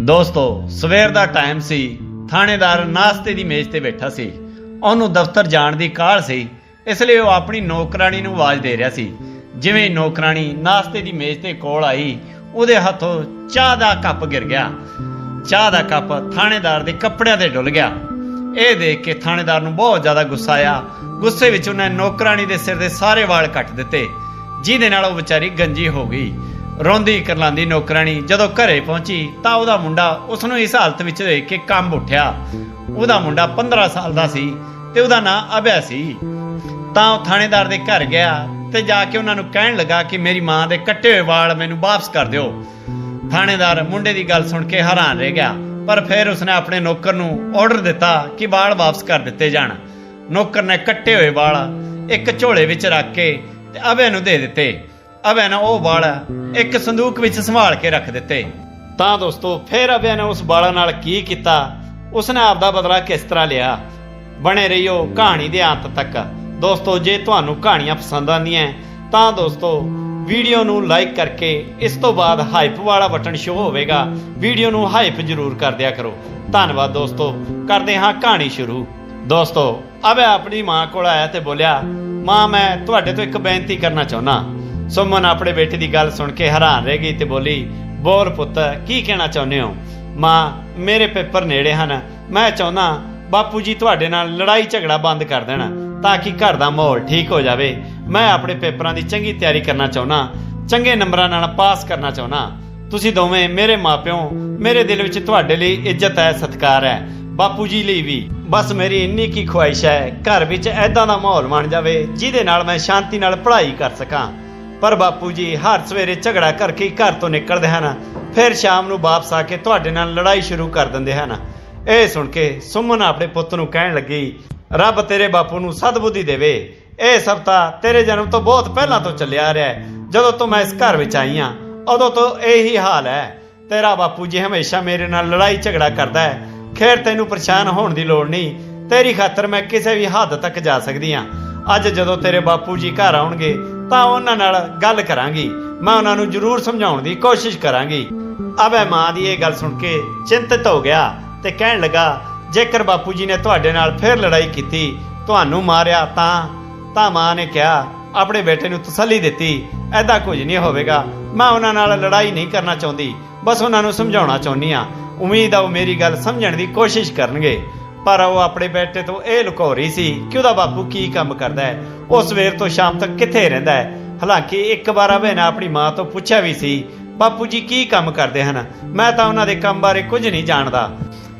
ਦੋਸਤੋ, ਸਵੇਰ ਦਾ ਟਾਈਮ ਸੀ। ਥਾਣੇਦਾਰ ਨਾਸਤੇ ਦੀ ਮੇਜ਼ ਤੇ ਬੈਠਾ ਸੀ। ਉਹਨੂੰ ਦਫ਼ਤਰ ਜਾਣ ਦੀ ਕਾਹਲ ਸੀ, ਇਸ ਲਈ ਉਹ ਆਪਣੀ ਨੌਕਰਾਣੀ ਨੂੰ ਆਵਾਜ਼ ਦੇ ਰਿਹਾ ਸੀ। ਜਿਵੇਂ ਨੌਕਰਾਣੀ ਨਾਸਤੇ ਦੀ ਮੇਜ਼ ਤੇ ਕੋਲ ਆਈ, ਉਹਦੇ ਹੱਥੋਂ ਚਾਹ ਦਾ ਕੱਪ ਗਿਰ ਗਿਆ। ਚਾਹ ਦਾ ਕੱਪ ਥਾਣੇਦਾਰ ਦੇ ਕੱਪੜਿਆਂ ਤੇ ਡੁੱਲ ਗਿਆ। ਇਹ ਦੇਖ ਕੇ ਥਾਣੇਦਾਰ ਨੂੰ ਬਹੁਤ ਜ਼ਿਆਦਾ ਗੁੱਸਾ ਆਇਆ। ਗੁੱਸੇ ਵਿੱਚ ਉਹਨੇ ਨੌਕਰਾਣੀ ਦੇ ਸਿਰ ਦੇ ਸਾਰੇ ਵਾਲ ਕੱਟ ਦਿੱਤੇ। ਜਿਹਦੇ ਨਾਲ ਉਹ ਵਿਚਾਰੀ ਗੰਜੀ ਹੋ ਗਈ। ਰੋਂਦੀ ਕਰਲਾਂਦੀ ਨੌਕਰਾਣੀ ਜਦੋਂ ਘਰੇ ਪਹੁੰਚੀ ਤਾਂ ਉਹਦਾ ਮੁੰਡਾ ਉਸ ਨੂੰ ਇਸ ਹਾਲਤ ਵਿੱਚ ਦੇਖ ਕੇ ਕੰਬ ਉੱਠਿਆ। ਉਹਦਾ ਮੁੰਡਾ 15 ਸਾਲ ਦਾ ਸੀ ਤੇ ਉਹਦਾ ਨਾਂ ਅਭੈ ਸੀ। ਤਾਂ ਉਹ ਥਾਣੇਦਾਰ ਦੇ ਘਰ ਗਿਆ ਤੇ ਜਾ ਕੇ ਉਹਨਾਂ ਨੂੰ ਕਹਿਣ ਲੱਗਾ ਕਿ ਮੇਰੀ ਮਾਂ ਦੇ ਕੱਟੇ ਹੋਏ ਵਾਲ ਮੈਨੂੰ ਵਾਪਸ ਕਰ ਦਿਓ। ਥਾਣੇਦਾਰ ਮੁੰਡੇ ਦੀ ਗੱਲ ਸੁਣ ਕੇ ਹੈਰਾਨ ਰਹਿ ਗਿਆ, ਪਰ ਫਿਰ ਉਸਨੇ ਆਪਣੇ ਨੌਕਰ ਨੂੰ ਆਰਡਰ ਦਿੱਤਾ ਕਿ ਵਾਲ ਵਾਪਸ ਕਰ ਦਿੱਤੇ ਜਾਣ। ਨੌਕਰ ਨੇ ਕੱਟੇ ਹੋਏ ਵਾਲ ਇੱਕ ਝੋਲੇ ਵਿੱਚ ਰੱਖ ਕੇ ਤੇ ਅਭੈ ਨੂੰ ਦੇ ਦਿੱਤੇ। ਅਭੈ ਨੇ ਉਹ ਬਾਲ ਇੱਕ ਸੰਦੂਕ ਵਿੱਚ ਸੰਭਾਲ ਕੇ ਰੱਖ ਦਿੱਤੇ। ਤਾਂ ਦੋਸਤੋ, ਫਿਰ ਅਭੈ ਨੇ ਉਸ ਵਾਲਾਂ ਨਾਲ ਕੀ ਕੀਤਾ? ਉਸਨੇ ਆਪਦਾ ਬਦਲਾ ਕਿਸ ਤਰ੍ਹਾਂ ਲਿਆ? ਬਣੇ ਰਹੀਓ ਕਹਾਣੀ ਦੇ ਅੰਤ ਤੱਕ। ਦੋਸਤੋ, ਜੇ ਤੁਹਾਨੂੰ ਕਹਾਣੀਆਂ ਪਸੰਦ ਆਉਂਦੀਆਂ ਤਾਂ ਦੋਸਤੋ, ਵੀਡੀਓ ਨੂੰ ਲਾਈਕ ਕਰਕੇ ਇਸ ਤੋਂ ਬਾਅਦ ਹਾਈਪ ਵਾਲਾ ਬਟਨ ਸ਼ੋ ਹੋਵੇਗਾ। ਵੀਡੀਓ ਨੂੰ ਹਾਈਪ ਜ਼ਰੂਰ ਕਰ ਦਿਆ ਕਰੋ। ਧੰਨਵਾਦ ਦੋਸਤੋ। ਕਰਦੇ ਹਾਂ ਕਹਾਣੀ ਸ਼ੁਰੂ। ਦੋਸਤੋ, ਅਬੇ ਆਪਣੀ ਮਾਂ ਕੋਲ ਆਇਆ ਤੇ ਬੋਲਿਆ, ਮਾਂ, ਮੈਂ ਤੁਹਾਡੇ ਤੋਂ ਇੱਕ ਬੇਨਤੀ ਕਰਨਾ ਚਾਹੁੰਦਾ। ਸੁਮਨ ਆਪਣੇ ਬੇਟੇ ਦੀ ਗੱਲ ਸੁਣ ਕੇ ਹੈਰਾਨ ਰਹਿ ਗਈ ਤੇ ਬੋਲੀ, ਬੋਲ ਪੁੱਤ, ਕੀ ਕਹਿਣਾ ਚਾਹੁੰਦੇ ਹੋ? ਮਾਂ, ਮੇਰੇ ਪੇਪਰ ਨੇੜੇ ਹਨ। ਮੈਂ ਚਾਹੁੰਦਾ ਬਾਪੂ ਜੀ ਤੁਹਾਡੇ ਨਾਲ ਲੜਾਈ ਝਗੜਾ ਬੰਦ ਕਰ ਦੇਣ ਤਾਂ ਕਿ ਘਰ ਦਾ ਮਾਹੌਲ ਠੀਕ ਹੋ ਜਾਵੇ। ਮੈਂ ਆਪਣੇ ਪੇਪਰਾਂ ਦੀ ਚੰਗੀ ਤਿਆਰੀ ਕਰਨਾ ਚਾਹੁੰਦਾ, ਚੰਗੇ ਨੰਬਰਾਂ ਨਾਲ ਪਾਸ ਕਰਨਾ ਚਾਹੁੰਦਾ। ਤੁਸੀਂ ਦੋਵੇਂ ਮੇਰੇ ਮਾਪਿਓ, ਮੇਰੇ ਦਿਲ ਵਿੱਚ ਤੁਹਾਡੇ ਲਈ ਇੱਜ਼ਤ ਹੈ, ਸਤਿਕਾਰ ਹੈ। ਬਾਪੂ ਜੀ ਲਈ ਵੀ। ਬਸ ਮੇਰੀ ਇੰਨੀ ਕੀ ਖੁਆਇਸ਼ ਹੈ, ਘਰ ਵਿੱਚ ਐਦਾਂ ਦਾ ਮਾਹੌਲ ਬਣ ਜਾਵੇ, ਜਿਹਦੇ ਨਾਲ ਮੈਂ ਸ਼ਾਂਤੀ ਨਾਲ ਪੜ੍ਹਾਈ ਕਰ ਸਕਾਂ। ਪਰ ਬਾਪੂ ਜੀ, ਹਰ ਸਵੇਰੇ ਝਗੜਾ ਕਰਕੇ ਘਰ ਤੋਂ ਨਿਕਲਦੇ ਹਨ। ਫਿਰ ਸ਼ਾਮ ਨੂੰ ਵਾਪਸ ਆ ਕੇ ਤੁਹਾਡੇ ਨਾਲ ਲੜਾਈ ਸ਼ੁਰੂ ਕਰ ਦਿੰਦੇ ਹਨ। ਇਹ ਸੁਣ ਕੇ ਸੁਮਨ ਆਪਣੇ ਪੁੱਤ ਨੂੰ ਕਹਿਣ ਲੱਗੀ, ਰੱਬ ਤੇਰੇ ਬਾਪੂ ਨੂੰ ਸਦਬੁੱਧੀ ਦੇਵੇ। ਇਹ ਸਭ ਤਾਂ ਤੇਰੇ ਜਨਮ ਤੋਂ ਬਹੁਤ ਪਹਿਲਾਂ ਤੋਂ ਚੱਲਿਆ ਆ ਰਿਹਾ ਹੈ। ਜਦੋਂ ਤੋਂ ਮੈਂ ਇਸ ਘਰ ਵਿੱਚ ਆਈ ਹਾਂ, ਉਦੋਂ ਤੋਂ ਇਹੀ ਹਾਲ ਹੈ। ਤੇਰਾ ਬਾਪੂ ਜੀ ਹਮੇਸ਼ਾ ਮੇਰੇ ਨਾਲ ਲੜਾਈ ਝਗੜਾ ਕਰਦਾ ਹੈ। ਖੈਰ, ਤੈਨੂੰ ਪਰੇਸ਼ਾਨ ਹੋਣ ਦੀ ਲੋੜ ਨਹੀਂ। ਤੇਰੀ ਖਾਤਰ ਮੈਂ ਕਿਸੇ ਵੀ ਹੱਦ ਤੱਕ ਜਾ ਸਕਦੀ ਹਾਂ। ਅੱਜ ਜਦੋਂ ਤੇਰੇ ਬਾਪੂ ਜੀ ਘਰ ਆਉਣਗੇ ਤਾਂ ਉਹਨਾਂ ਨਾਲ ਗੱਲ ਕਰਾਂਗੀ। ਮੈਂ ਉਹਨਾਂ ਨੂੰ ਜ਼ਰੂਰ ਸਮਝਾਉਣ ਦੀ ਕੋਸ਼ਿਸ਼ ਕਰਾਂਗੀ। ਅਬੇ ਮਾਂ ਦੀ ਇਹ ਗੱਲ ਸੁਣ ਕੇ ਚਿੰਤਤ ਹੋ ਗਿਆ ਤੇ ਕਹਿਣ ਲੱਗਾ, ਜੇਕਰ ਬਾਪੂ ਜੀ ਨੇ ਤੁਹਾਡੇ ਨਾਲ ਫਿਰ ਲੜਾਈ ਕੀਤੀ, ਤੁਹਾਨੂੰ ਮਾਰਿਆ ਤਾਂ ਤਾਂ ਮਾਂ ਨੇ ਕਿਹਾ, ਆਪਣੇ ਬੇਟੇ ਨੂੰ ਤਸੱਲੀ ਦਿੱਤੀ, ਐਦਾਂ ਕੁਝ ਨਹੀਂ ਹੋਵੇਗਾ। ਮੈਂ ਉਹਨਾਂ ਨਾਲ ਲੜਾਈ ਨਹੀਂ ਕਰਨਾ ਚਾਹੁੰਦੀ, ਬਸ ਉਹਨਾਂ ਨੂੰ ਸਮਝਾਉਣਾ ਚਾਹੁੰਦੀ ਆ ਉਮੀਦ ਆ ਉਹ ਮੇਰੀ ਗੱਲ ਸਮਝਣ ਦੀ ਕੋਸ਼ਿਸ਼ ਕਰਨਗੇ। ਪਰ ਉਹ ਆਪਣੇ ਬੇਟੇ ਤੋਂ ਇਹ ਲੁਕੋ ਰਹੀ ਸੀ ਕਿ ਉਹਦਾ ਬਾਪੂ ਕੀ ਕੰਮ ਕਰਦਾ ਹੈ। ਉਹ ਸਵੇਰ ਤੋਂ ਸ਼ਾਮ ਤੱਕ ਕਿੱਥੇ ਰਹਿੰਦਾ ਹੈ। ਹਾਲਾਂਕਿ ਇੱਕ ਵਾਰ ਅਬੇ ਨੇ ਆਪਣੀ ਮਾਂ ਤੋਂ ਪੁੱਛਿਆ ਵੀ ਸੀ, ਬਾਪੂ ਜੀ ਕੀ ਕੰਮ ਕਰਦੇ ਹਨ? ਮੈਂ ਤਾਂ ਉਹਨਾਂ ਦੇ ਕੰਮ ਬਾਰੇ ਕੁਝ ਨਹੀਂ ਜਾਣਦਾ।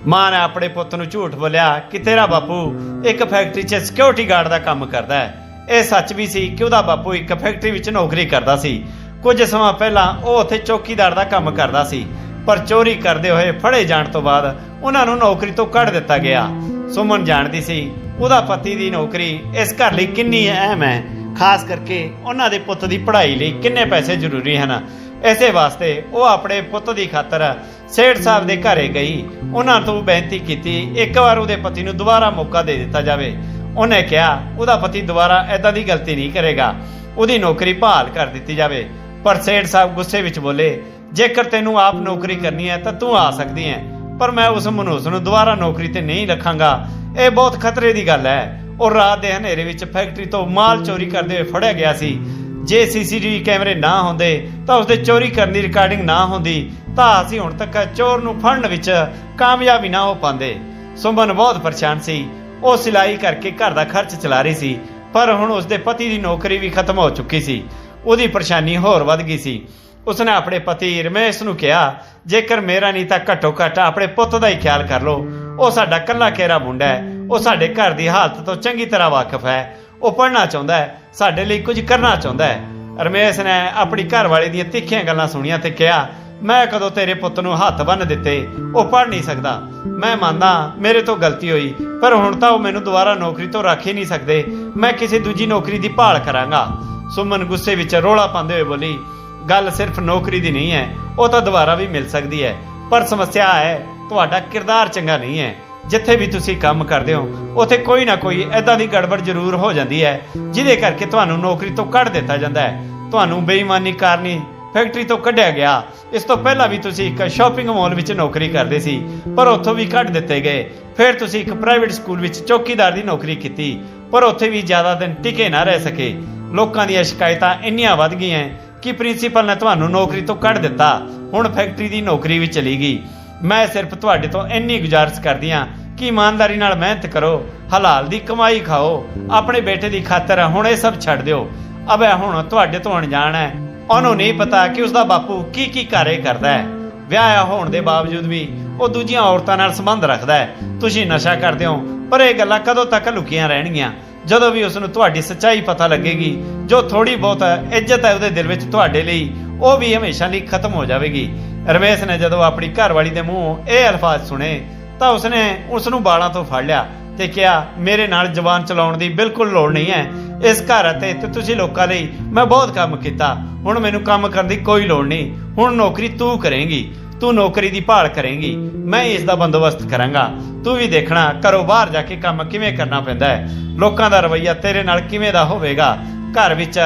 ਮਾਂ ਨੇ ਆਪਣੇ ਪੁੱਤ ਨੂੰ ਝੂਠ ਬੋਲਿਆ, ਕਿ ਤੇਰਾ ਬਾਪੂ ਇੱਕ ਫੈਕਟਰੀ 'ਚ ਸਿਕਿਉਰਿਟੀ ਗਾਰਡ ਦਾ ਕੰਮ ਕਰਦਾ ਹੈ। ਇਹ ਸੱਚ ਵੀ ਸੀ ਕਿ ਉਹਦਾ ਬਾਪੂ ਇੱਕ ਫੈਕਟਰੀ ਵਿੱਚ ਨੌਕਰੀ ਕਰਦਾ ਸੀ। ਕੁਝ ਸਮਾਂ ਪਹਿਲਾਂ ਉਹ ਉੱਥੇ ਚੌਕੀਦਾਰ ਦਾ ਕੰਮ ਕਰਦਾ ਸੀ। ਪਰ ਚੋਰੀ ਕਰਦੇ ਹੋਏ ਫੜੇ ਜਾਣ ਤੋਂ ਬਾਅਦ ਉਹਨਾਂ ਨੂੰ ਨੌਕਰੀ ਤੋਂ ਕੱਢ ਦਿੱਤਾ ਗਿਆ। ਸੁਮਨ ਜਾਣਦੀ ਸੀ, ਉਹਦਾ ਪਤੀ ਦੀ ਨੌਕਰੀ ਇਸ ਘਰ ਲਈ ਕਿੰਨੀ ਅਹਿਮ ਹੈ, ਖਾਸ ਕਰਕੇ ਉਹਨਾਂ ਦੇ ਪੁੱਤ ਦੀ ਪੜ੍ਹਾਈ ਲਈ ਕਿੰਨੇ ਪੈਸੇ ਜ਼ਰੂਰੀ ਹਨ। ਇਸੇ ਵਾਸਤੇ ਉਹ ਆਪਣੇ ਪੁੱਤ ਦੀ ਖਾਤਰ ਸੇਠ ਸਾਹਿਬ ਦੇ ਘਰੇ ਗਈ। ਉਹਨਾਂ ਤੋਂ ਬੇਨਤੀ ਕੀਤੀ, ਇੱਕ ਵਾਰ ਉਹਦੇ ਪਤੀ ਨੂੰ ਦੁਬਾਰਾ ਮੌਕਾ ਦੇ ਦਿੱਤਾ ਜਾਵੇ। ਉਹਨੇ ਕਿਹਾ, ਉਹਦਾ ਪਤੀ ਦੁਬਾਰਾ ਐਦਾਂ ਦੀ ਗਲਤੀ ਨਹੀਂ ਕਰੇਗਾ। ਉਹਦੀ ਨੌਕਰੀ ਬਹਾਲ ਕਰ ਦਿੱਤੀ ਜਾਵੇ। ਪਰ ਸੇਠ ਸਾਹਿਬ ਗੁੱਸੇ ਵਿੱਚ ਬੋਲੇ ਜੇਕਰ ਤੈਨੂੰ ਆਪ ਨੌਕਰੀ ਕਰਨੀ ਹੈ ਤਾਂ ਤੂੰ ਆ ਸਕਦੀ ਹੈ, ਪਰ ਮੈਂ ਉਸ ਮਨੋਜ ਨੂੰ ਦੁਬਾਰਾ ਨੌਕਰੀ ਤੇ ਨਹੀਂ ਰੱਖਾਂਗਾ। ਇਹ ਬਹੁਤ ਖਤਰੇ ਦੀ ਗੱਲ ਹੈ। ਉਹ ਰਾਤ ਦੇ ਹਨੇਰੇ ਵਿੱਚ ਫੈਕਟਰੀ ਤੋਂ ਮਾਲ ਚੋਰੀ ਕਰਦੇ ਹੋਏ ਫੜਿਆ ਗਿਆ ਸੀ। ਜੇ ਸੀਸੀਟੀਵੀ ਕੈਮਰੇ ਨਾ ਹੁੰਦੇ ਤਾਂ ਉਸਦੇ ਚੋਰੀ ਕਰਨ ਦੀ ਰਿਕਾਰਡਿੰਗ ਨਾ ਹੁੰਦੀ, ਤਾਂ ਅਸੀਂ ਹੁਣ ਤੱਕ ਚੋਰ ਨੂੰ ਫੜਨ ਵਿੱਚ ਕਾਮਯਾਬੀ ਨਾ ਹੋ ਪਾਉਂਦੇ। ਸੁਮਨ ਬਹੁਤ ਪਰੇਸ਼ਾਨ ਸੀ। ਉਹ ਸਿਲਾਈ ਕਰਕੇ ਘਰ ਦਾ ਖਰਚ ਚਲਾ ਰਹੀ ਸੀ, ਪਰ ਹੁਣ ਉਸਦੇ ਪਤੀ ਦੀ ਨੌਕਰੀ ਵੀ ਖਤਮ ਹੋ ਚੁੱਕੀ ਸੀ। ਉਹਦੀ ਪਰੇਸ਼ਾਨੀ ਹੋਰ ਵੱਧ ਗਈ ਸੀ। ਉਸਨੇ ਆਪਣੇ ਪਤੀ ਰਮੇਸ਼ ਨੂੰ ਕਿਹਾ, ਜੇਕਰ ਮੇਰਾ ਨਹੀਂ ਤਾਂ ਘੱਟੋ ਘੱਟ ਆਪਣੇ ਪੁੱਤ ਦਾ ਹੀ ਖਿਆਲ ਕਰ ਲਓ, ਉਹ ਸਾਡਾ ਕੱਲਾ ਕੇਰਾ ਮੁੰਡਾ ਹੈ? ਉਹ ਸਾਡੇ ਘਰ ਦੀ ਹਾਲਤ ਤੋਂ ਚੰਗੀ ਤਰ੍ਹਾਂ ਵਾਕਿਫ ਹੈ। ਉਹ ਪੜ੍ਹਨਾ ਚਾਹੁੰਦਾ ਹੈ, ਸਾਡੇ ਲਈ ਕੁਝ ਕਰਨਾ ਚਾਹੁੰਦਾ ਹੈ। ਰਮੇਸ਼ ਨੇ ਆਪਣੀ ਘਰਵਾਲੀ ਦੀਆਂ ਤਿੱਖੀਆਂ ਗੱਲਾਂ ਸੁਣੀਆਂ ਤੇ ਕਿਹਾ, ਮੈਂ ਕਦੋਂ ਤੇਰੇ ਪੁੱਤ ਨੂੰ ਹੱਥ ਬੰਨ ਦਿੱਤੇ? ਉਹ ਪੜ੍ਹ ਨਹੀਂ ਸਕਦਾ। ਮੈਂ ਮੰਨਦਾ, ਮੇਰੇ ਤੋਂ ਗਲਤੀ ਹੋਈ, ਪਰ ਹੁਣ ਤਾਂ ਉਹ ਮੈਨੂੰ ਦੁਬਾਰਾ ਨੌਕਰੀ ਤੋਂ ਰੱਖ ਹੀ ਨਹੀਂ ਸਕਦੇ। ਮੈਂ ਕਿਸੇ ਦੂਜੀ ਨੌਕਰੀ ਦੀ ਭਾਲ ਕਰਾਂਗਾ। ਸੁਮਨ ਗੁੱਸੇ ਵਿੱਚ ਰੋਲਾ ਪਾਉਂਦੇ ਹੋਏ ਬੋਲੀ ਗੱਲ ਸਿਰਫ ਨੌਕਰੀ ਦੀ ਨਹੀਂ ਹੈ, ਉਹ ਤਾਂ ਦੁਬਾਰਾ ਵੀ ਮਿਲ ਸਕਦੀ ਹੈ। ਪਰ ਸਮੱਸਿਆ ਹੈ, ਤੁਹਾਡਾ ਕਿਰਦਾਰ ਚੰਗਾ ਨਹੀਂ ਹੈ। ਜਿੱਥੇ ਵੀ ਤੁਸੀਂ ਕੰਮ ਕਰਦੇ ਹੋ, ਉੱਥੇ ਕੋਈ ਨਾ ਕੋਈ ਐਦਾਂ ਦੀ ਗੜਬੜ ਜ਼ਰੂਰ ਹੋ ਜਾਂਦੀ ਹੈ, ਜਿਹਦੇ ਕਰਕੇ ਤੁਹਾਨੂੰ ਨੌਕਰੀ ਤੋਂ ਕੱਢ ਦਿੱਤਾ ਜਾਂਦਾ ਹੈ। ਤੁਹਾਨੂੰ ਬੇਈਮਾਨੀ ਕਾਰਨੀ ਫੈਕਟਰੀ ਤੋਂ ਕੱਢਿਆ ਗਿਆ। ਇਸ ਤੋਂ ਪਹਿਲਾਂ ਵੀ ਤੁਸੀਂ ਇੱਕ ਸ਼ਾਪਿੰਗ ਮਾਲ ਵਿੱਚ ਨੌਕਰੀ ਕਰਦੇ ਸੀ, ਪਰ ਉੱਥੋਂ ਵੀ ਕੱਢ ਦਿੱਤੇ ਗਏ। ਫਿਰ ਤੁਸੀਂ ਇੱਕ ਪ੍ਰਾਈਵੇਟ ਸਕੂਲ ਵਿੱਚ ਚੌਕੀਦਾਰ ਦੀ ਨੌਕਰੀ ਕੀਤੀ, ਪਰ ਉੱਥੇ ਵੀ ਜ਼ਿਆਦਾ ਦਿਨ ਟਿਕੇ ਨਾ ਰਹਿ ਸਕੇ। ਲੋਕਾਂ ਦੀਆਂ ਸ਼ਿਕਾਇਤਾਂ ਇੰਨੀਆਂ ਵੱਧ ਗਈਆਂ ਕਿ ਪ੍ਰਿੰਸੀਪਲ ਨੇ ਤੁਹਾਨੂੰ ਨੌਕਰੀ ਤੋਂ ਕੱਢ ਦਿੱਤਾ? ਹੁਣ ਫੈਕਟਰੀ ਦੀ ਨੌਕਰੀ ਵੀ ਚਲੀ ਗਈ। ਮੈਂ ਸਿਰਫ ਤੁਹਾਡੇ ਤੋਂ ਇੰਨੀ ਗੁਜ਼ਾਰਿਸ਼ ਕਰਦੀ ਹਾਂ ਕਿ ਇਮਾਨਦਾਰੀ ਨਾਲ ਮਿਹਨਤ ਕਰੋ, ਹਲਾਲ ਦੀ ਕਮਾਈ ਖਾਓ, ਆਪਣੇ ਬੇਟੇ ਦੀ ਖਾਤਰ ਹੁਣ ਇਹ ਸਭ ਛੱਡ ਦਿਓ। ਅਬੇ ਹੁਣ ਤੁਹਾਡੇ ਤੋਂ ਅਣਜਾਣ ਹੈ। ਉਹਨੂੰ ਨਹੀਂ ਪਤਾ ਕਿ ਉਸਦਾ ਬਾਪੂ ਕੀ ਕੀ ਘਰੇ ਕਰਦਾ ਹੈ। ਵਿਆਹਿਆ ਹੋਣ ਦੇ ਬਾਵਜੂਦ ਵੀ ਉਹ ਦੂਜੀਆਂ ਔਰਤਾਂ ਨਾਲ ਸੰਬੰਧ ਰੱਖਦਾ ਹੈ। ਤੁਸੀਂ ਨਸ਼ਾ ਕਰਦੇ ਹੋ, ਪਰ ਇਹ ਗੱਲਾਂ ਕਦੋਂ ਤੱਕ ਲੁਕੀਆਂ ਰਹਿਣਗੀਆਂ? ਜਦੋਂ ਵੀ ਉਸ ਨੂੰ ਤੁਹਾਡੀ ਸੱਚਾਈ ਪਤਾ ਲੱਗੇਗੀ, ਜੋ ਥੋੜੀ ਬਹੁਤ ਇੱਜ਼ਤ ਹੈ ਉਹਦੇ ਦਿਲ ਵਿੱਚ ਤੁਹਾਡੇ ਲਈ, ਉਹ ਵੀ ਹਮੇਸ਼ਾ ਲਈ ਖਤਮ ਹੋ ਜਾਵੇਗੀ। ਰਮੇਸ਼ ਨੇ ਜਦੋਂ ਆਪਣੀ ਘਰਵਾਲੀ ਦੇ ਮੂੰਹੋਂ ਇਹ ਅਲਫਾਜ਼ ਸੁਣੇ, ਤਾਂ ਉਸਨੇ ਉਸ ਨੂੰ ਬਾਲਾਂ ਤੋਂ ਫੜ ਲਿਆ ਤੇ ਕਿਹਾ, ਮੇਰੇ ਨਾਲ ਜ਼ਬਾਨ ਚਲਾਉਣ ਦੀ ਬਿਲਕੁਲ ਲੋੜ ਨਹੀਂ ਹੈ। ਇਸ ਘਰ ਅਤੇ ਤੇ ਤੁਸੀਂ ਲੋਕਾਂ ਲਈ ਮੈਂ ਬਹੁਤ ਕੰਮ ਕੀਤਾ। ਹੁਣ ਮੈਨੂੰ ਕੰਮ ਕਰਨ ਦੀ ਕੋਈ ਲੋੜ ਨਹੀਂ। ਹੁਣ ਨੌਕਰੀ ਤੂੰ ਕਰੇਂਗੀ। ਤੂੰ ਨੌਕਰੀ ਦੀ ਭਾਲ ਕਰੇਂਗੀ, ਮੈਂ ਇਸ ਦਾ ਬੰਦੋਬਸਤ ਕਰਾਂਗਾ। ਤੂੰ ਵੀ ਦੇਖਣਾ, ਘਰੋਂ ਬਾਹਰ ਜਾ ਕੇ ਕੰਮ ਕਿਵੇਂ ਕਰਨਾ ਪੈਂਦਾ ਹੈ? ਲੋਕਾਂ ਦਾ ਰਵੱਈਆ ਤੇਰੇ ਨਾਲ ਕਿਵੇਂ ਦਾ ਹੋਵੇਗਾ? ਘਰ ਵਿੱਚ